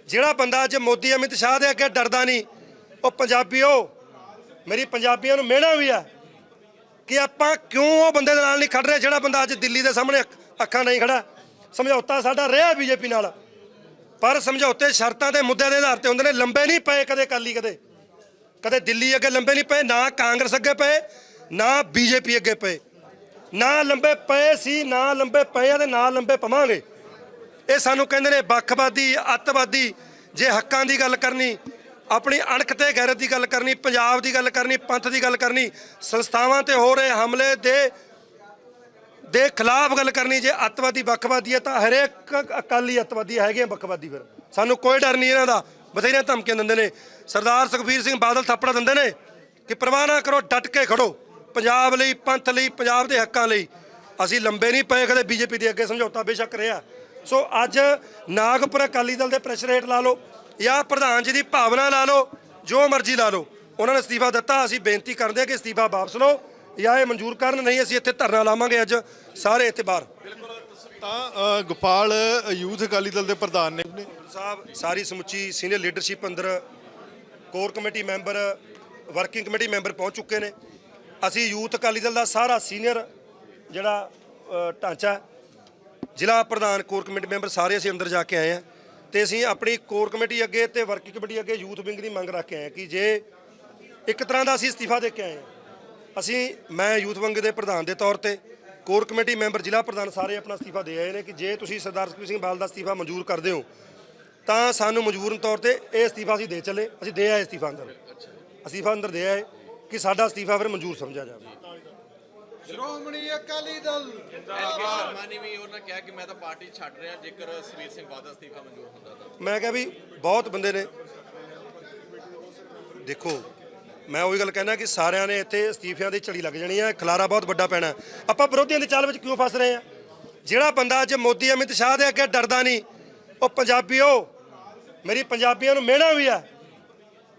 Speaker 1: ਜਿਹੜਾ ਬੰਦਾ ਅੱਜ ਮੋਦੀ ਅਮਿਤ ਸ਼ਾਹ ਦੇ ਅੱਗੇ ਡਰਦਾ ਨਹੀਂ ਉਹ ਪੰਜਾਬੀਓ ਮੇਰੀ ਪੰਜਾਬੀਆਂ ਨੂੰ ਮਿਹਣਾ ਵੀ ਆ ਕਿ ਆਪਾਂ ਕਿਉਂ ਉਹ ਬੰਦੇ ਦੇ ਨਾਲ ਨਹੀਂ ਖੜ ਰਹੇ ਜਿਹੜਾ ਬੰਦਾ ਅੱਜ ਦਿੱਲੀ ਦੇ ਸਾਹਮਣੇ ਅੱਖਾਂ ਨਹੀਂ ਖੜਾ ਸਮਝੌਤਾ ਸਾਡਾ ਰਿਹਾ ਬੀਜੇਪੀ ਨਾਲ। ਪਰ ਸਮਝੌਤੇ ਸ਼ਰਤਾਂ ਦੇ ਮੁੱਦਿਆਂ ਦੇ ਆਧਾਰ ਤੇ ਹੁੰਦੇ ਨੇ, ਲੰਬੇ ਨਹੀਂ ਪਏ ਕਦੇ ਕਾਲੀ ਕਦੇ। ਕਦੇ ਦਿੱਲੀ ਅੱਗੇ ਲੰਬੇ ਨਹੀਂ ਪਏ, ਨਾ ਕਾਂਗਰਸ ਅੱਗੇ ਪਏ, ਨਾ ਬੀਜੇਪੀ ਅੱਗੇ ਪਏ। ਨਾ ਲੰਬੇ ਪਏ ਸੀ, ਨਾ ਲੰਬੇ ਪਏ ਆ ਤੇ ਨਾ ਲੰਬੇ ਪਵਾਂਗੇ। ਇਹ ਸਾਨੂੰ ਕਹਿੰਦੇ ਨੇ ਵੱਖਵਾਦੀ, ਅੱਤਵਾਦੀ, ਜੇ ਹੱਕਾਂ ਦੀ ਗੱਲ ਕਰਨੀ, ਆਪਣੀ ਅਣਖ ਤੇ ਗੈਰਤ ਦੀ ਗੱਲ ਕਰਨੀ, ਪੰਜਾਬ ਦੀ ਗੱਲ ਕਰਨੀ, ਪੰਥ ਦੀ ਗੱਲ ਕਰਨੀ, ਸੰਸਥਾਵਾਂ ਤੇ ਹੋ ਰਹੇ ਹਮਲੇ ਦੇ ਦੇ ਖਿਲਾਫ ਗੱਲ ਕਰਨੀ ਜੇ ਅੱਤਵਾਦੀ ਵੱਖਵਾਦੀ ਹੈ ਤਾਂ ਹਰੇਕ ਅਕਾਲੀ ਅੱਤਵਾਦੀ ਹੈਗੇ ਆ ਵੱਖਵਾਦੀ ਫਿਰ। ਸਾਨੂੰ ਕੋਈ ਡਰ ਨਹੀਂ ਇਹਨਾਂ ਦਾ। ਬਥੇਰੀਆਂ ਧਮਕੀਆਂ ਦਿੰਦੇ ਨੇ। ਸਰਦਾਰ ਸੁਖਬੀਰ ਸਿੰਘ ਬਾਦਲ ਥੱਪੜ ਦਿੰਦੇ ਨੇ ਕਿ ਪਰਵਾਹ ਨਾ ਕਰੋ, ਡਟ ਕੇ ਖੜੋ। ਪੰਜਾਬ ਲਈ, ਪੰਥ ਲਈ, ਪੰਜਾਬ ਦੇ ਹੱਕਾਂ ਲਈ। ਅਸੀਂ ਲੰਬੇ ਨਹੀਂ ਪਏ ਕਦੇ ਬੀਜੇਪੀ ਦੇ ਅੱਗੇ ਸਮਝੌਤਾ ਬੇਸ਼ੱਕ ਰਿਹਾ। ਸੋ ਅੱਜ ਨਾਗਪੁਰ ਅਕਾਲੀ ਦਲ ਦੇ ਪ੍ਰੈਸ਼ਰ ਹੇਠ ਲਾ ਲਓ ਜਾਂ ਪ੍ਰਧਾਨ ਜੀ ਦੀ ਭਾਵਨਾ ਲਾ ਲਓ, ਜੋ ਮਰਜ਼ੀ ਲਾ ਲਓ। ਉਹਨਾਂ ਨੇ ਅਸਤੀਫਾ ਦਿੱਤਾ। ਅਸੀਂ ਬੇਨਤੀ ਕਰਦੇ ਹਾਂ ਕਿ ਅਸਤੀਫਾ ਵਾਪਸ ਲਓ। ਜਾਂ ਇਹ ਮਨਜ਼ੂਰ ਕਰਨ? ਨਹੀਂ ਅਸੀਂ ਇੱਥੇ ਧਰਨਾ ਲਾਵਾਂਗੇ ਅੱਜ ਸਾਰੇ ਇੱਥੇ ਬਾਹਰ।
Speaker 2: ਤਾਂ ਗੋਪਾਲ ਯੂਥ ਅਕਾਲੀ ਦਲ ਦੇ ਪ੍ਰਧਾਨ ਨੇ
Speaker 1: ਸਾਹਿਬ ਸਾਰੀ ਸਮੁੱਚੀ ਸੀਨੀਅਰ ਲੀਡਰਸ਼ਿਪ ਅੰਦਰ core committee member working committee member ਪਹੁੰਚ ਚੁੱਕੇ ਨੇ। ਅਸੀਂ ਯੂਥ ਅਕਾਲੀ ਦਲ ਦਾ ਸਾਰਾ ਸੀਨੀਅਰ ਜਿਹੜਾ ਢਾਂਚਾ ਜ਼ਿਲ੍ਹਾ ਪ੍ਰਧਾਨ ਕੋਰ ਕਮੇਟੀ ਮੈਂਬਰ ਸਾਰੇ ਅਸੀਂ ਅੰਦਰ ਜਾ ਕੇ ਆਏ ਆ ਤੇ ਅਸੀਂ ਆਪਣੀ ਕੋਰ ਕਮੇਟੀ ਅੱਗੇ ਤੇ ਵਰਕਿੰਗ ਕਮੇਟੀ ਅੱਗੇ ਯੂਥ ਵਿੰਗ ਦੀ ਮੰਗ ਰੱਖ ਕੇ ਆਏ ਹਾਂ ਕਿ ਜੇ ਇੱਕ ਤਰ੍ਹਾਂ ਦਾ ਅਸੀਂ ਅਸਤੀਫਾ ਦੇ ਕੇ ਆਏ ਹਾਂ ਅਸੀਂ ਮੈਂ ਯੂਥ ਵਿੰਗ ਦੇ ਪ੍ਰਧਾਨ ਦੇ ਤੌਰ ਤੇ ਕੋਰ ਕਮੇਟੀ ਮੈਂਬਰ ਜ਼ਿਲ੍ਹਾ ਪ੍ਰਧਾਨ ਸਾਰੇ ਆਪਣਾ ਅਸਤੀਫਾ ਦੇ ਆਏ ਨੇ ਕਿ ਜੇ ਤੁਸੀਂ ਸਰਦਾਰ ਸੁਖਬੀਰ ਸਿੰਘ ਬਾਦਲ ਦਾ ਅਸਤੀਫਾ ਮਨਜ਼ੂਰ ਕਰਦੇ ਹੋ ਤਾਂ ਸਾਨੂੰ ਮਜਬੂਰਨ ਤੌਰ ਤੇ ਇਹ ਅਸਤੀਫਾ ਅਸੀਂ ਦੇ ਚੱਲੇ ਅਸੀਂ ਦੇ ਆਏ ਅਸਤੀਫਾ ਅੰਦਰ। ਅਸਤੀਫਾ ਅੰਦਰ ਦੇ ਆਏ ਕਿ ਸਾਡਾ ਅਸਤੀਫਾ ਫਿਰ ਮਨਜ਼ੂਰ ਸਮਝਿਆ ਜਾਵੇ।
Speaker 2: ਸ਼੍ਰੋਮਣੀ ਅਕਾਲੀ ਦਲ।
Speaker 3: ਐਲਕੇ ਸ਼ਰਮਾ ਨੇ ਵੀ ਉਹਨਾਂ ਕਿਹਾ ਕਿ ਮੈਂ ਤਾਂ ਪਾਰਟੀ ਛੱਡ ਰਿਹਾ ਜੇਕਰ ਸੁਖਬੀਰ ਸਿੰਘ ਬਾਦਲ ਅਸਤੀਫਾ ਮਨਜ਼ੂਰ ਹੁੰਦਾ ਤਾਂ।
Speaker 1: ਮੈਂ ਕਿਹਾ ਵੀ ਬਹੁਤ ਬੰਦੇ ਨੇ। ਦੇਖੋ ਮੈਂ ਉਹੀ ਗੱਲ ਕਹਿਣਾ ਕਿ ਸਾਰਿਆਂ ਨੇ ਇੱਥੇ ਅਸਤੀਫਿਆਂ ਦੀ ਝੜੀ ਲੱਗ ਜਾਣੀ ਹੈ ਖਲਾਰਾ ਬਹੁਤ ਵੱਡਾ ਪੈਣਾ। ਆਪਾਂ ਵਿਰੋਧੀਆਂ ਦੇ ਚਾਲ ਵਿੱਚ ਕਿਉਂ ਫਸ ਰਹੇ ਆ? ਜਿਹੜਾ ਬੰਦਾ ਅੱਜ ਮੋਦੀ, ਅਮਿਤ ਸ਼ਾਹ ਦੇ ਅੱਗੇ ਡਰਦਾ ਨਹੀਂ, ਉਹ ਪੰਜਾਬੀਓ, ਮੇਰੀ ਪੰਜਾਬੀਆਂ ਨੂੰ ਮਿਹਣਾ ਵੀ ਆ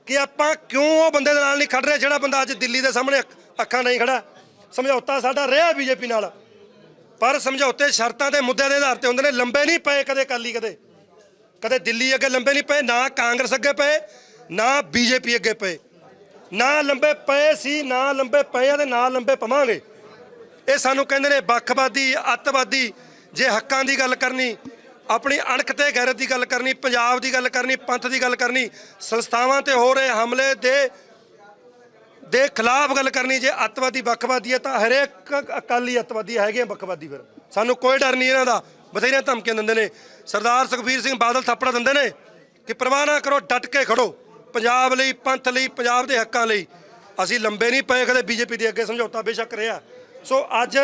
Speaker 1: ਕਿ ਆਪਾਂ ਕਿਉਂ ਉਹ ਬੰਦੇ ਦੇ ਨਾਲ ਨਹੀਂ ਖੜ ਰਹੇ ਜਿਹੜਾ ਬੰਦਾ ਅੱਜ ਦਿੱਲੀ ਦੇ ਸਾਹਮਣੇ ਅੱਖਾਂ ਨਹੀਂ ਖੜਾ ਸਮਝੌਤਾ ਸਾਡਾ ਰਿਹਾ ਬੀਜੇਪੀ ਨਾਲ, ਪਰ ਸਮਝੌਤੇ ਸ਼ਰਤਾਂ ਦੇ ਮੁੱਦਿਆਂ ਦੇ ਆਧਾਰ ਤੇ ਹੁੰਦੇ ਨੇ, ਲੰਬੇ ਨਹੀਂ ਪਏ ਕਦੇ ਕਾਲੀ ਕਦੇ ਕਦੇ ਦਿੱਲੀ ਅੱਗੇ ਲੰਬੇ ਨਹੀਂ ਪਏ, ਨਾ ਕਾਂਗਰਸ ਅੱਗੇ ਪਏ, ਨਾ ਬੀਜੇਪੀ ਅੱਗੇ ਪਏ। ਨਾ ਲੰਬੇ ਪਏ ਸੀ, ਨਾ ਲੰਬੇ ਪਏ ਆ ਤੇ ਨਾ ਲੰਬੇ ਪਵਾਂਗੇ। ਇਹ ਸਾਨੂੰ ਕਹਿੰਦੇ ਨੇ ਵੱਖਵਾਦੀ, ਅੱਤਵਾਦੀ, ਜੇ ਹੱਕਾਂ ਦੀ ਗੱਲ ਕਰਨੀ, ਆਪਣੀ ਅਣਖ ਤੇ ਗੈਰਤ ਦੀ ਗੱਲ ਕਰਨੀ, ਪੰਜਾਬ ਦੀ ਗੱਲ ਕਰਨੀ, ਪੰਥ ਦੀ ਗੱਲ ਕਰਨੀ, ਸੰਸਥਾਵਾਂ ਤੇ ਹੋ ਰਹੇ ਹਮਲੇ ਦੇ ਦੇ ਖਿਲਾਫ ਗੱਲ ਕਰਨੀ, ਜੇ ਅੱਤਵਾਦੀ ਵੱਖਵਾਦੀ ਹੈ ਤਾਂ ਹਰੇਕ ਅਕਾਲੀ ਅੱਤਵਾਦੀ ਹੈਗੇ ਆ ਵੱਖਵਾਦੀ ਫਿਰ। ਸਾਨੂੰ ਕੋਈ ਡਰ ਨਹੀਂ ਇਹਨਾਂ ਦਾ। ਬਥੇਰੀਆਂ ਧਮਕੀਆਂ ਦਿੰਦੇ ਨੇ। ਸਰਦਾਰ ਸੁਖਬੀਰ ਸਿੰਘ ਬਾਦਲ ਥੱਪੜ ਦਿੰਦੇ ਨੇ ਕਿ ਪਰਵਾਹ ਨਾ ਕਰੋ, ਡਟ ਕੇ ਖੜੋ। ਪੰਜਾਬ ਲਈ ਪੰਥ ਲਈ ਪੰਜਾਬ ਦੇ ਹੱਕਾਂ ਲਈ। ਅਸੀਂ ਲੰਬੇ ਨਹੀਂ ਪਏ ਕਦੇ ਬੀਜੇਪੀ ਦੇ ਅੱਗੇ ਸਮਝੌਤਾ ਬੇਸ਼ੱਕ ਰਿਹਾ। ਸੋ ਅੱਜ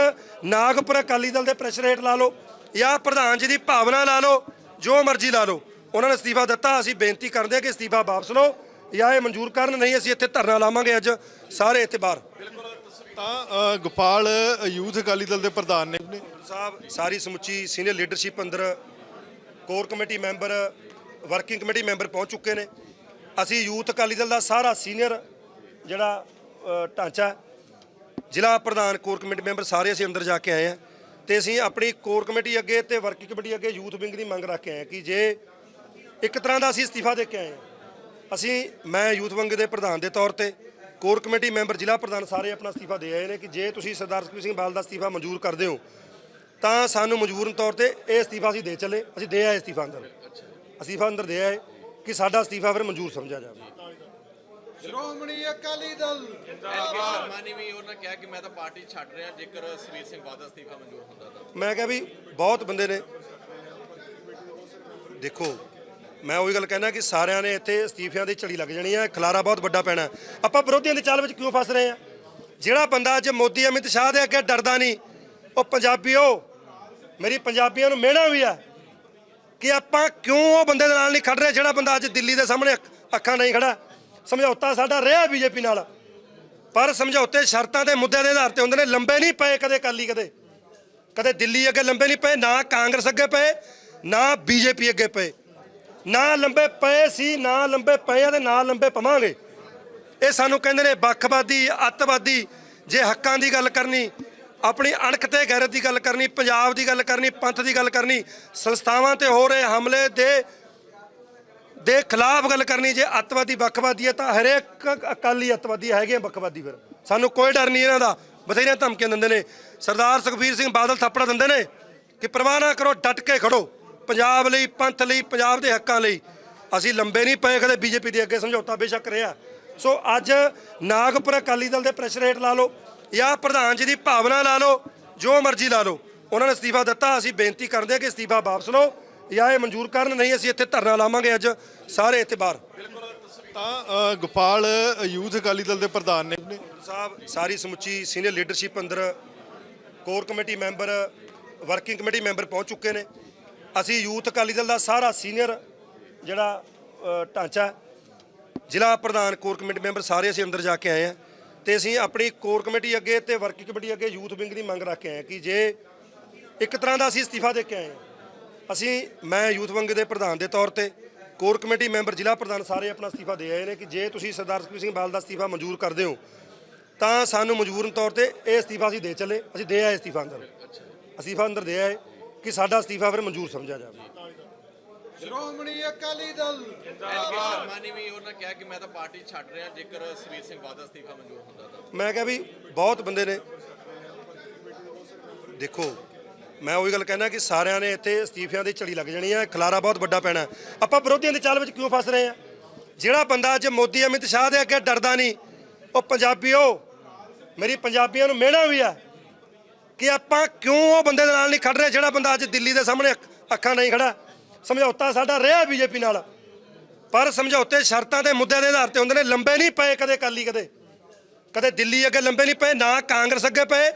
Speaker 1: ਨਾਗਪੁਰ ਅਕਾਲੀ ਦਲ ਦੇ ਪ੍ਰੈਸ਼ਰ ਹੇਠ ਲਾ ਲਓ ਜਾਂ ਪ੍ਰਧਾਨ ਜੀ ਦੀ ਭਾਵਨਾ ਲਾ ਲਓ ਜੋ ਮਰਜ਼ੀ ਲਾ ਲਓ। ਉਹਨਾਂ ਨੇ ਅਸਤੀਫਾ ਦਿੱਤਾ ਅਸੀਂ ਬੇਨਤੀ ਕਰਦੇ ਹਾਂ ਕਿ ਅਸਤੀਫਾ ਵਾਪਸ ਲਓ ਜਾਂ ਇਹ ਮਨਜ਼ੂਰ ਕਰਨ ਨਹੀਂ ਅਸੀਂ ਇੱਥੇ ਧਰਨਾ ਲਾਵਾਂਗੇ ਅੱਜ ਸਾਰੇ ਇੱਥੇ ਬਾਹਰ।
Speaker 2: ਤਾਂ ਗੋਪਾਲ ਯੂਥ ਅਕਾਲੀ ਦਲ ਦੇ ਪ੍ਰਧਾਨ ਨੇ।
Speaker 1: ਸਾਹਿਬ ਸਾਰੀ ਸਮੁੱਚੀ ਸੀਨੀਅਰ ਲੀਡਰਸ਼ਿਪ ਅੰਦਰ core committee member working committee member ਪਹੁੰਚ ਚੁੱਕੇ ਨੇ। ਅਸੀਂ ਯੂਥ ਅਕਾਲੀ ਦਲ ਦਾ ਸਾਰਾ ਸੀਨੀਅਰ ਜਿਹੜਾ ਢਾਂਚਾ ਜ਼ਿਲ੍ਹਾ ਪ੍ਰਧਾਨ ਕੋਰ ਕਮੇਟੀ ਮੈਂਬਰ ਸਾਰੇ ਅਸੀਂ ਅੰਦਰ ਜਾ ਕੇ ਆਏ ਆ ਤੇ ਅਸੀਂ ਆਪਣੀ ਕੋਰ ਕਮੇਟੀ ਅੱਗੇ ਤੇ ਵਰਕਿੰਗ ਕਮੇਟੀ ਅੱਗੇ ਯੂਥ ਵਿੰਗ ਦੀ ਮੰਗ ਰੱਖ ਕੇ ਆਏ ਕਿ ਜੇ ਇੱਕ ਤਰ੍ਹਾਂ ਦਾ ਅਸੀਂ ਅਸਤੀਫਾ ਦੇ ਕੇ ਆਏ ਅਸੀਂ ਮੈਂ ਯੂਥ ਵਿੰਗ ਦੇ ਪ੍ਰਧਾਨ ਦੇ ਤੌਰ ਤੇ ਕੋਰ ਕਮੇਟੀ ਮੈਂਬਰ ਜ਼ਿਲ੍ਹਾ ਪ੍ਰਧਾਨ ਸਾਰੇ ਆਪਣਾ ਅਸਤੀਫਾ ਦੇ ਆਏ ਨੇ ਕਿ ਜੇ ਤੁਸੀਂ ਸਰਦਾਰ ਸਿੰਘ ਬਾਦਲ ਦਾ ਅਸਤੀਫਾ ਮਨਜ਼ੂਰ ਕਰਦੇ ਹੋ ਤਾਂ ਸਾਨੂੰ ਮਜਬੂਰਨ ਤੌਰ ਤੇ ਇਹ ਅਸਤੀਫਾ ਅਸੀਂ ਦੇ ਚੱਲੇ ਅਸੀਂ ਦੇ ਆਏ ਅਸਤੀਫਾ ਅੰਦਰ। ਅਸਤੀਫਾ ਅੰਦਰ ਦੇ ਆਏ। ਕਿ ਸਾਡਾ ਅਸਤੀਫਾ ਫਿਰ ਮਨਜ਼ੂਰ ਸਮਝਿਆ ਜਾਵੇ।
Speaker 2: ਸ਼੍ਰੋਮਣੀ ਅਕਾਲੀ ਦਲ।
Speaker 3: ਐਲਕੇ ਸ਼ਰਮਾ ਨੇ ਵੀ ਉਹਨਾਂ ਕਿਹਾ ਕਿ ਮੈਂ ਤਾਂ ਪਾਰਟੀ ਛੱਡ ਰਿਹਾ ਜੇਕਰ ਸੁਖਬੀਰ ਸਿੰਘ ਬਾਦਲ ਅਸਤੀਫਾ ਮਨਜ਼ੂਰ ਹੁੰਦਾ ਤਾਂ।
Speaker 1: ਮੈਂ ਕਿਹਾ ਵੀ ਬਹੁਤ ਬੰਦੇ ਨੇ। ਦੇਖੋ ਮੈਂ ਉਹੀ ਗੱਲ ਕਹਿਣਾ ਕਿ ਸਾਰਿਆਂ ਨੇ ਇੱਥੇ ਅਸਤੀਫਿਆਂ ਦੀ ਝੜੀ ਲੱਗ ਜਾਣੀ ਹੈ ਖਲਾਰਾ ਬਹੁਤ ਵੱਡਾ ਪੈਣਾ। ਆਪਾਂ ਵਿਰੋਧੀਆਂ ਦੇ ਚਾਲ ਵਿੱਚ ਕਿਉਂ ਫਸ ਰਹੇ ਆ? ਜਿਹੜਾ ਬੰਦਾ ਅੱਜ ਮੋਦੀ ਅਮਿਤ ਸ਼ਾਹ ਦੇ ਅੱਗੇ ਡਰਦਾ ਨਹੀਂ ਉਹ ਪੰਜਾਬੀਓ ਮੇਰੀ ਪੰਜਾਬੀਆਂ ਨੂੰ ਮਿਹਣਾ ਵੀ ਆ। ਕਿ ਆਪਾਂ ਕਿਉਂ ਉਹ ਬੰਦੇ ਦੇ ਨਾਲ ਨਹੀਂ ਖੜ ਰਹੇ? ਜਿਹੜਾ ਬੰਦਾ ਅੱਜ ਦਿੱਲੀ ਦੇ ਸਾਹਮਣੇ ਅੱਖਾਂ ਨਹੀਂ ਖੜਾ। ਸਮਝੌਤਾ ਸਾਡਾ ਰਿਹਾ ਬੀਜੇਪੀ ਨਾਲ। ਪਰ ਸਮਝੌਤੇ ਸ਼ਰਤਾਂ ਦੇ ਮੁੱਦਿਆਂ ਦੇ ਆਧਾਰ ਤੇ ਹੁੰਦੇ ਨੇ। ਲੰਬੇ ਨਹੀਂ ਪਏ ਕਦੇ ਕਾਲੀ ਕਦੇ। ਕਦੇ ਦਿੱਲੀ ਅੱਗੇ ਲੰਬੇ ਨਹੀਂ ਪਏ, ਨਾ ਕਾਂਗਰਸ ਅੱਗੇ ਪਏ, ਨਾ ਬੀਜੇਪੀ ਅੱਗੇ ਪਏ। ਨਾ ਲੰਬੇ ਪਏ ਸੀ, ਨਾ ਲੰਬੇ ਪਏ ਆ ਤੇ ਨਾ ਲੰਬੇ ਪਵਾਂਗੇ। ਇਹ ਸਾਨੂੰ ਕਹਿੰਦੇ ਨੇ, ਵੱਖਵਾਦੀ, ਅੱਤਵਾਦੀ, ਜੇ ਹੱਕਾਂ ਦੀ ਗੱਲ ਕਰਨੀ ਆਪਣੀ ਅਣਖ ਤੇ ਗੈਰਤ ਦੀ ਗੱਲ ਕਰਨੀ, ਪੰਜਾਬ ਦੀ ਗੱਲ ਕਰਨੀ, ਪੰਥ ਦੀ ਗੱਲ ਕਰਨੀ, ਸੰਸਥਾਵਾਂ ਤੇ ਹੋ ਰਹੇ ਹਮਲੇ ਦੇ ਦੇ ਖਿਲਾਫ ਗੱਲ ਕਰਨੀ, ਜੇ ਅੱਤਵਾਦੀ ਵੱਖਵਾਦੀ ਹੈ ਤਾਂ ਹਰੇਕ ਅਕਾਲੀ ਅੱਤਵਾਦੀ ਹੈਗੇ ਆ ਵੱਖਵਾਦੀ ਫਿਰ। ਸਾਨੂੰ ਕੋਈ ਡਰ ਨਹੀਂ ਇਹਨਾਂ ਦਾ। ਬਥੇਰੀਆਂ ਧਮਕੀਆਂ ਦਿੰਦੇ ਨੇ। ਸਰਦਾਰ ਸੁਖਬੀਰ ਸਿੰਘ ਬਾਦਲ ਥੱਪੜ ਦਿੰਦੇ ਨੇ ਕਿ ਪਰਵਾਹ ਨਾ ਕਰੋ, ਡਟ ਕੇ ਖੜੋ। ਪੰਜਾਬ ਲਈ, ਪੰਥ ਲਈ, ਪੰਜਾਬ ਦੇ ਹੱਕਾਂ ਲਈ। ਅਸੀਂ ਲੰਬੇ ਨਹੀਂ ਪਏ ਕਦੇ ਬੀਜੇਪੀ ਦੇ ਅੱਗੇ ਸਮਝੌਤਾ ਬੇਸ਼ੱਕ ਰਿਹਾ। ਸੋ ਅੱਜ ਨਾਗਪੁਰ ਅਕਾਲੀ ਦਲ ਦੇ ਪ੍ਰੈਸ਼ਰ ਹੇਠ ਲਾ ਲਓ। ਜਾਂ ਪ੍ਰਧਾਨ ਜੀ ਦੀ ਭਾਵਨਾ ਲਾ ਲਓ ਜੋ ਮਰਜ਼ੀ ਲਾ ਲਓ। ਉਹਨਾਂ ਨੇ ਅਸਤੀਫਾ ਦਿੱਤਾ ਅਸੀਂ ਬੇਨਤੀ ਕਰਦੇ ਹਾਂ ਕਿ ਅਸਤੀਫਾ ਵਾਪਸ ਲਓ। ਜਾਂ ਇਹ ਮਨਜ਼ੂਰ ਕਰਨ ਨਹੀਂ ਅਸੀਂ ਇੱਥੇ ਧਰਨਾ ਲਾਵਾਂਗੇ ਅੱਜ ਸਾਰੇ ਇੱਥੇ ਬਾਹਰ।
Speaker 2: ਤਾਂ ਗੋਪਾਲ ਯੂਥ ਅਕਾਲੀ ਦਲ ਦੇ ਪ੍ਰਧਾਨ ਨੇ।
Speaker 1: ਸਾਹਿਬ ਸਾਰੀ ਸਮੁੱਚੀ ਸੀਨੀਅਰ ਲੀਡਰਸ਼ਿਪ ਅੰਦਰ core committee member working committee member ਪਹੁੰਚ ਚੁੱਕੇ ਨੇ। ਅਸੀਂ ਯੂਥ ਅਕਾਲੀ ਦਲ ਦਾ ਸਾਰਾ ਸੀਨੀਅਰ ਜਿਹੜਾ ਢਾਂਚਾ ਹੈ, ਜ਼ਿਲ੍ਹਾ ਪ੍ਰਧਾਨ ਕੋਰ ਕਮੇਟੀ ਮੈਂਬਰ ਸਾਰੇ ਅਸੀਂ ਅੰਦਰ ਜਾ ਕੇ ਆਏ ਆ ਤੇ ਅਸੀਂ ਆਪਣੀ ਕੋਰ ਕਮੇਟੀ ਅੱਗੇ ਤੇ ਵਰਕਿੰਗ ਕਮੇਟੀ ਅੱਗੇ ਯੂਥ ਵਿੰਗ ਦੀ ਮੰਗ ਰੱਖ ਕੇ ਆਏ ਕਿ ਜੇ ਇੱਕ ਤਰ੍ਹਾਂ ਦਾ ਅਸੀਂ ਅਸਤੀਫਾ ਦੇ ਕੇ ਆਏ ਅਸੀਂ ਮੈਂ ਯੂਥ ਵਿੰਗ ਦੇ ਪ੍ਰਧਾਨ ਦੇ ਤੌਰ ਤੇ ਕੋਰ ਕਮੇਟੀ ਮੈਂਬਰ ਜ਼ਿਲ੍ਹਾ ਪ੍ਰਧਾਨ ਸਾਰੇ ਆਪਣਾ ਅਸਤੀਫਾ ਦੇ ਆਏ ਨੇ ਕਿ ਜੇ ਤੁਸੀਂ ਸਰਦਾਰ ਸਿੰਘ ਬਾਦਲ ਦਾ ਅਸਤੀਫਾ ਮਨਜ਼ੂਰ ਕਰਦੇ ਹੋ ਤਾਂ ਸਾਨੂੰ ਮਜਬੂਰਨ ਤੌਰ ਤੇ ਇਹ ਅਸਤੀਫਾ ਅਸੀਂ ਦੇ ਚੱਲੇ ਅਸੀਂ ਦੇ ਆਏ ਅਸਤੀਫਾ ਅੰਦਰ। ਅਸਤੀਫਾ ਅੰਦਰ ਦੇ ਆਏ ਕਿ ਸਾਡਾ ਅਸਤੀਫਾ ਫਿਰ ਮਨਜ਼ੂਰ ਸਮਝਿਆ ਜਾਵੇ।
Speaker 2: ਸ਼੍ਰੋਮਣੀ ਅਕਾਲੀ ਦਲ।
Speaker 3: ਐਨਕੇ ਸ਼ਰਮਾ ਨੇ ਵੀ ਉਹਨਾਂ ਕਿਹਾ ਕਿ ਮੈਂ ਤਾਂ ਪਾਰਟੀ ਛੱਡ ਰਿਹਾ ਜੇਕਰ ਸੁਖਬੀਰ ਸਿੰਘ ਬਾਦਲ ਅਸਤੀਫਾ ਮਨਜ਼ੂਰ ਹੁੰਦਾ ਤਾਂ।
Speaker 1: ਮੈਂ ਕਿਹਾ ਵੀ ਬਹੁਤ ਬੰਦੇ ਨੇ। ਦੇਖੋ ਮੈਂ ਉਹੀ ਗੱਲ ਕਹਿਣਾ ਕਿ ਸਾਰਿਆਂ ਨੇ ਇੱਥੇ ਅਸਤੀਫਿਆਂ ਦੀ ਝੜੀ ਲੱਗ ਜਾਣੀ ਹੈ ਖਲਾਰਾ ਬਹੁਤ ਵੱਡਾ ਪੈਣਾ। ਆਪਾਂ ਵਿਰੋਧੀਆਂ ਦੀ ਚਾਲ ਵਿੱਚ ਕਿਉਂ ਫਸ ਰਹੇ ਆ? ਜਿਹੜਾ ਬੰਦਾ ਅੱਜ ਮੋਦੀ ਅਮਿਤ ਸ਼ਾਹ ਦੇ ਅੱਗੇ ਡਰਦਾ ਨਹੀਂ ਉਹ ਪੰਜਾਬੀਓ ਮੇਰੀ ਪੰਜਾਬੀਆਂ ਨੂੰ ਮਿਹਣਾ ਵੀ ਆ ਕਿ ਆਪਾਂ ਕਿਉਂ ਉਹ ਬੰਦੇ ਦੇ ਨਾਲ ਨਹੀਂ ਖੜ ਰਹੇ ਜਿਹੜਾ ਬੰਦਾ ਅੱਜ ਦਿੱਲੀ ਦੇ ਸਾਹਮਣੇ ਅੱਖਾਂ ਨਹੀਂ ਖੜਾ ਸਮਝੌਤਾ ਸਾਡਾ ਰਿਹਾ ਬੀਜੇਪੀ ਨਾਲ। ਪਰ ਸਮਝੌਤੇ ਸ਼ਰਤਾਂ ਤੇ ਮੁੱਦਿਆਂ ਦੇ ਆਧਾਰ ਤੇ ਹੁੰਦੇ ਨੇ, ਲੰਬੇ ਨਹੀਂ ਪਏ ਕਦੇ ਕਾਲੀ ਕਦੇ। ਕਦੇ ਦਿੱਲੀ ਅੱਗੇ ਲੰਬੇ ਨਹੀਂ ਪਏ, ਨਾ ਕਾਂਗਰਸ ਅੱਗੇ ਪਏ,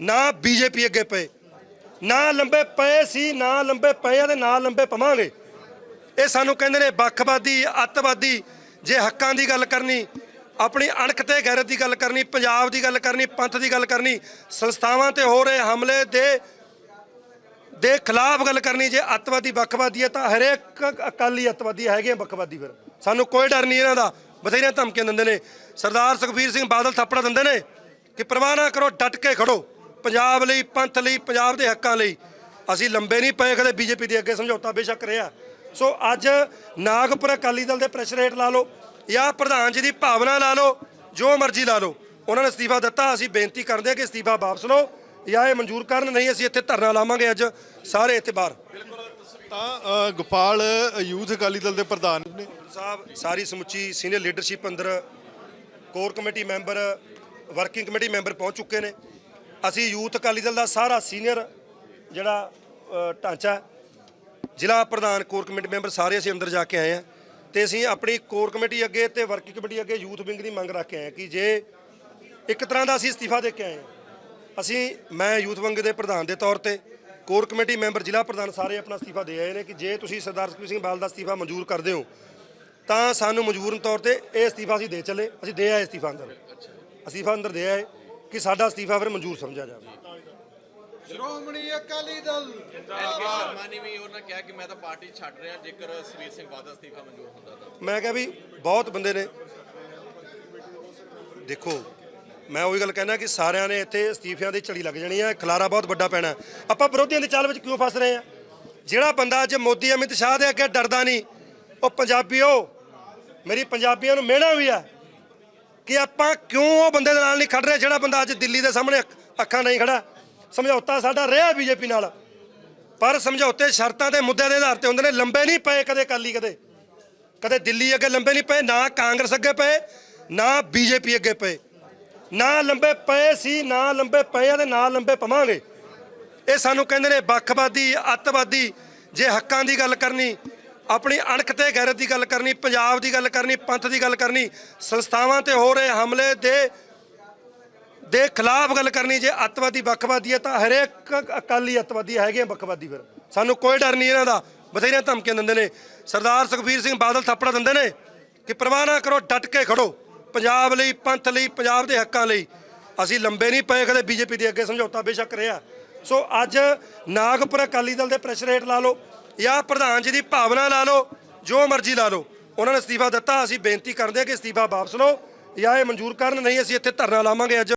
Speaker 1: ਨਾ ਬੀਜੇਪੀ ਅੱਗੇ ਪਏ। ਨਾ ਲੰਬੇ ਪਏ ਸੀ, ਨਾ ਲੰਬੇ ਪਏ ਆ ਤੇ ਨਾ ਲੰਬੇ ਪਵਾਂਗੇ। ਇਹ ਸਾਨੂੰ ਕਹਿੰਦੇ ਨੇ ਵੱਖਵਾਦੀ, ਅੱਤਵਾਦੀ, ਜੇ ਹੱਕਾਂ ਦੀ ਗੱਲ ਕਰਨੀ, ਆਪਣੀ ਅਣਖ ਤੇ ਗੈਰਤ ਦੀ ਗੱਲ ਕਰਨੀ, ਪੰਜਾਬ ਦੀ ਗੱਲ ਕਰਨੀ, ਪੰਥ ਦੀ ਗੱਲ ਕਰਨੀ, ਸੰਸਥਾਵਾਂ ਤੇ ਹੋ ਰਹੇ ਹਮਲੇ ਦੇ ਦੇ ਖਿਲਾਫ ਗੱਲ ਕਰਨੀ ਜੇ ਅੱਤਵਾਦੀ ਵੱਖਵਾਦੀ ਹੈ ਤਾਂ ਹਰੇਕ ਅਕਾਲੀ ਅੱਤਵਾਦੀ ਹੈਗੇ ਆ ਵੱਖਵਾਦੀ ਫਿਰ। ਸਾਨੂੰ ਕੋਈ ਡਰ ਨਹੀਂ ਇਹਨਾਂ ਦਾ। ਬਥੇਰੀਆਂ ਧਮਕੀਆਂ ਦਿੰਦੇ ਨੇ। ਸਰਦਾਰ ਸੁਖਬੀਰ ਸਿੰਘ ਬਾਦਲ ਥੱਪੜਾ ਦਿੰਦੇ ਨੇ ਕਿ ਪਰਵਾਹ ਨਾ ਕਰੋ, ਡਟ ਕੇ ਖੜੋ। ਪੰਜਾਬ ਲਈ, ਪੰਥ ਲਈ, ਪੰਜਾਬ ਦੇ ਹੱਕਾਂ ਲਈ। ਅਸੀਂ ਲੰਬੇ ਨਹੀਂ ਪਏ ਕਦੇ ਬੀਜੇਪੀ ਦੇ ਅੱਗੇ ਸਮਝੌਤਾ ਬੇਸ਼ੱਕ ਰਿਹਾ। ਸੋ ਅੱਜ ਨਾਗਪੁਰ ਅਕਾਲੀ ਦਲ ਦੇ ਪ੍ਰੈਸ਼ਰ ਰੇਟ ਲਾ ਲਓ ਜਾਂ ਪ੍ਰਧਾਨ ਜੀ ਦੀ ਭਾਵਨਾ ਲਾ ਲਓ, ਜੋ ਮਰਜ਼ੀ ਲਾ ਲਓ। ਉਹਨਾਂ ਨੇ ਅਸਤੀਫਾ ਦਿੱਤਾ। ਅਸੀਂ ਬੇਨਤੀ ਕਰਦੇ ਹਾਂ ਕਿ ਅਸਤੀਫਾ ਵਾਪਸ ਲਓ। ਜਾਂ ਇਹ ਮਨਜ਼ੂਰ ਕਰਨ ਨਹੀਂ ਅਸੀਂ ਇੱਥੇ ਧਰਨਾ ਲਾਵਾਂਗੇ ਅੱਜ ਸਾਰੇ ਇੱਥੇ ਬਾਹਰ।
Speaker 2: ਤਾਂ ਗੋਪਾਲ ਯੂਥ ਅਕਾਲੀ ਦਲ ਦੇ ਪ੍ਰਧਾਨ ਨੇ।
Speaker 1: ਸਾਹਿਬ ਸਾਰੀ ਸਮੁੱਚੀ ਸੀਨੀਅਰ ਲੀਡਰਸ਼ਿਪ ਅੰਦਰ core committee member working committee member ਪਹੁੰਚ ਚੁੱਕੇ ਨੇ। ਅਸੀਂ ਯੂਥ ਅਕਾਲੀ ਦਲ ਦਾ ਸਾਰਾ ਸੀਨੀਅਰ ਜਿਹੜਾ ਢਾਂਚਾ ਜ਼ਿਲ੍ਹਾ ਪ੍ਰਧਾਨ ਕੋਰ ਕਮੇਟੀ ਮੈਂਬਰ ਸਾਰੇ ਅਸੀਂ ਅੰਦਰ ਜਾ ਕੇ ਆਏ ਆ ਤੇ ਅਸੀਂ ਆਪਣੀ ਕੋਰ ਕਮੇਟੀ ਅੱਗੇ ਤੇ ਵਰਕਿੰਗ ਕਮੇਟੀ ਅੱਗੇ ਯੂਥ ਵਿੰਗ ਦੀ ਮੰਗ ਰੱਖ ਕੇ ਆਏ ਹਾਂ ਕਿ ਜੇ ਇੱਕ ਤਰ੍ਹਾਂ ਦਾ ਅਸੀਂ ਅਸਤੀਫਾ ਦੇ ਕੇ ਆਏ ਹਾਂ ਅਸੀਂ ਮੈਂ ਯੂਥ ਵਿੰਗ ਦੇ ਪ੍ਰਧਾਨ ਦੇ ਤੌਰ ਤੇ ਕੋਰ ਕਮੇਟੀ ਮੈਂਬਰ ਜ਼ਿਲ੍ਹਾ ਪ੍ਰਧਾਨ ਸਾਰੇ ਆਪਣਾ ਅਸਤੀਫਾ ਦੇ ਆਏ ਨੇ ਕਿ ਜੇ ਤੁਸੀਂ ਸਰਦਾਰ ਸੁਖਬੀਰ ਸਿੰਘ ਬਾਦਲ ਦਾ ਅਸਤੀਫਾ ਮਨਜ਼ੂਰ ਕਰਦੇ ਹੋ ਤਾਂ ਸਾਨੂੰ ਮਜਬੂਰਨ ਤੌਰ ਤੇ ਇਹ ਅਸਤੀਫਾ ਅਸੀਂ ਦੇ ਚੱਲੇ ਅਸੀਂ ਦੇ ਆਏ ਅਸਤੀਫਾ ਅੰਦਰ। ਅਸਤੀਫਾ ਅੰਦਰ ਦੇ ਆਏ ਕਿ ਸਾਡਾ ਅਸਤੀਫਾ ਫਿਰ ਮਨਜ਼ੂਰ ਸਮਝਿਆ ਜਾਵੇ।
Speaker 2: ਸ਼੍ਰੋਮਣੀ ਅਕਾਲੀ ਦਲ
Speaker 3: ਐਨਕੇ ਸ਼ਰਮਾ ਨੇ ਵੀ ਉਹਨਾਂ ਕਿਹਾ ਕਿ ਮੈਂ ਤਾਂ ਪਾਰਟੀ ਛੱਡ ਰਿਹਾ ਜੇਕਰ ਸੁਖਬੀਰ ਸਿੰਘ ਬਾਦਲ ਅਸਤੀਫਾ ਮਨਜ਼ੂਰ ਹੁੰਦਾ ਤਾਂ।
Speaker 1: ਮੈਂ ਕਿਹਾ ਵੀ ਬਹੁਤ ਬੰਦੇ ਨੇ। ਦੇਖੋ ਮੈਂ ਉਹੀ ਗੱਲ ਕਹਿਣਾ ਕਿ ਸਾਰਿਆਂ ਨੇ ਇੱਥੇ ਅਸਤੀਫਿਆਂ ਦੀ ਝੜੀ ਲੱਗ ਜਾਣੀ ਹੈ ਖਲਾਰਾ ਬਹੁਤ ਵੱਡਾ ਪੈਣਾ ਆਪਾਂ ਵਿਰੋਧੀਆਂ ਦੀ ਚਾਲ ਵਿੱਚ ਕਿਉਂ ਫਸ ਰਹੇ ਆ? ਜਿਹੜਾ ਬੰਦਾ ਅੱਜ ਮੋਦੀ, ਅਮਿਤ ਸ਼ਾਹ ਦੇ ਅੱਗੇ ਡਰਦਾ ਨਹੀਂ, ਉਹ ਪੰਜਾਬੀਓ, ਮੇਰੀ ਪੰਜਾਬੀਆਂ ਨੂੰ ਮਿਹਣਾ ਵੀ ਆ ਕਿ ਆਪਾਂ ਕਿਉਂ ਉਹ ਬੰਦੇ ਦੇ ਨਾਲ ਨਹੀਂ ਖੜ ਰਹੇ, ਜਿਹੜਾ ਬੰਦਾ ਅੱਜ ਦਿੱਲੀ ਦੇ ਸਾਹਮਣੇ ਅੱਖਾਂ ਨਹੀਂ ਖੜਾ ਸਮਝੌਤਾ ਸਾਡਾ ਰਿਹਾ ਬੀਜੇਪੀ ਨਾਲ। ਪਰ ਸਮਝੌਤੇ ਸ਼ਰਤਾਂ ਦੇ ਮੁੱਦਿਆਂ ਦੇ ਆਧਾਰ ਤੇ ਹੁੰਦੇ ਨੇ, ਲੰਬੇ ਨਹੀਂ ਪਏ ਕਦੇ ਕਾਲੀ ਕਦੇ ਕਦੇ ਦਿੱਲੀ ਅੱਗੇ ਲੰਬੇ ਨਹੀਂ ਪਏ, ਨਾ ਕਾਂਗਰਸ ਅੱਗੇ ਪਏ, ਨਾ ਬੀਜੇਪੀ ਅੱਗੇ ਪਏ। ਨਾ ਲੰਬੇ ਪਏ ਸੀ, ਨਾ ਲੰਬੇ ਪਏ ਆ ਤੇ ਨਾ ਲੰਬੇ ਪਵਾਂਗੇ। ਇਹ ਸਾਨੂੰ ਕਹਿੰਦੇ ਨੇ ਵੱਖਵਾਦੀ, ਅੱਤਵਾਦੀ, ਜੇ ਹੱਕਾਂ ਦੀ ਗੱਲ ਕਰਨੀ, ਆਪਣੀ ਅਣਖ ਤੇ ਗੈਰਤ ਦੀ ਗੱਲ ਕਰਨੀ, ਪੰਜਾਬ ਦੀ ਗੱਲ ਕਰਨੀ, ਪੰਥ ਦੀ ਗੱਲ ਕਰਨੀ, ਸੰਸਥਾਵਾਂ ਤੇ ਹੋ ਰਹੇ ਹਮਲੇ ਦੇ ਦੇ ਖਿਲਾਫ ਗੱਲ ਕਰਨੀ, ਜੇ ਅੱਤਵਾਦੀ ਵੱਖਵਾਦੀ ਹੈ ਤਾਂ ਹਰੇਕ ਅਕਾਲੀ ਅੱਤਵਾਦੀ ਹੈਗੇ ਆ ਵੱਖਵਾਦੀ ਫਿਰ। ਸਾਨੂੰ ਕੋਈ ਡਰ ਨਹੀਂ ਇਹਨਾਂ ਦਾ। ਬਥੇਰੀਆਂ ਧਮਕੀਆਂ ਦਿੰਦੇ ਨੇ। ਸਰਦਾਰ ਸੁਖਬੀਰ ਸਿੰਘ ਬਾਦਲ ਥੱਪੜਾ ਦਿੰਦੇ ਨੇ ਕਿ ਪਰਵਾਹ ਨਾ ਕਰੋ, ਡਟ ਕੇ ਖੜੋ। ਪੰਜਾਬ ਲਈ, ਪੰਥ ਲਈ, ਪੰਜਾਬ ਦੇ ਹੱਕਾਂ ਲਈ। ਅਸੀਂ ਲੰਬੇ ਨਹੀਂ ਪਏ ਕਦੇ ਬੀਜੇਪੀ ਦੇ ਅੱਗੇ ਸਮਝੌਤਾ ਬੇਸ਼ੱਕ ਰਿਹਾ। ਸੋ ਅੱਜ ਨਾਗਪੁਰ ਅਕਾਲੀ ਦਲ ਦੇ ਪ੍ਰੈਸ਼ਰ ਰੇਟ ਲਾ ਲਓ ਜਾਂ ਪ੍ਰਧਾਨ ਜੀ ਦੀ ਭਾਵਨਾ ਲਾ ਲਓ, ਜੋ ਮਰਜ਼ੀ ਲਾ ਲਓ। ਉਹਨਾਂ ਨੇ ਅਸਤੀਫਾ ਦਿੱਤਾ, ਅਸੀਂ ਬੇਨਤੀ ਕਰਦੇ ਹਾਂ ਕਿ ਅਸਤੀਫਾ ਵਾਪਸ ਲਓ। ਜਾਂ ਇਹ ਮਨਜ਼ੂਰ ਕਰਨ, ਨਹੀਂ ਅਸੀਂ ਇੱਥੇ ਧਰਨਾ ਲਾਵਾਂਗੇ ਅੱਜ।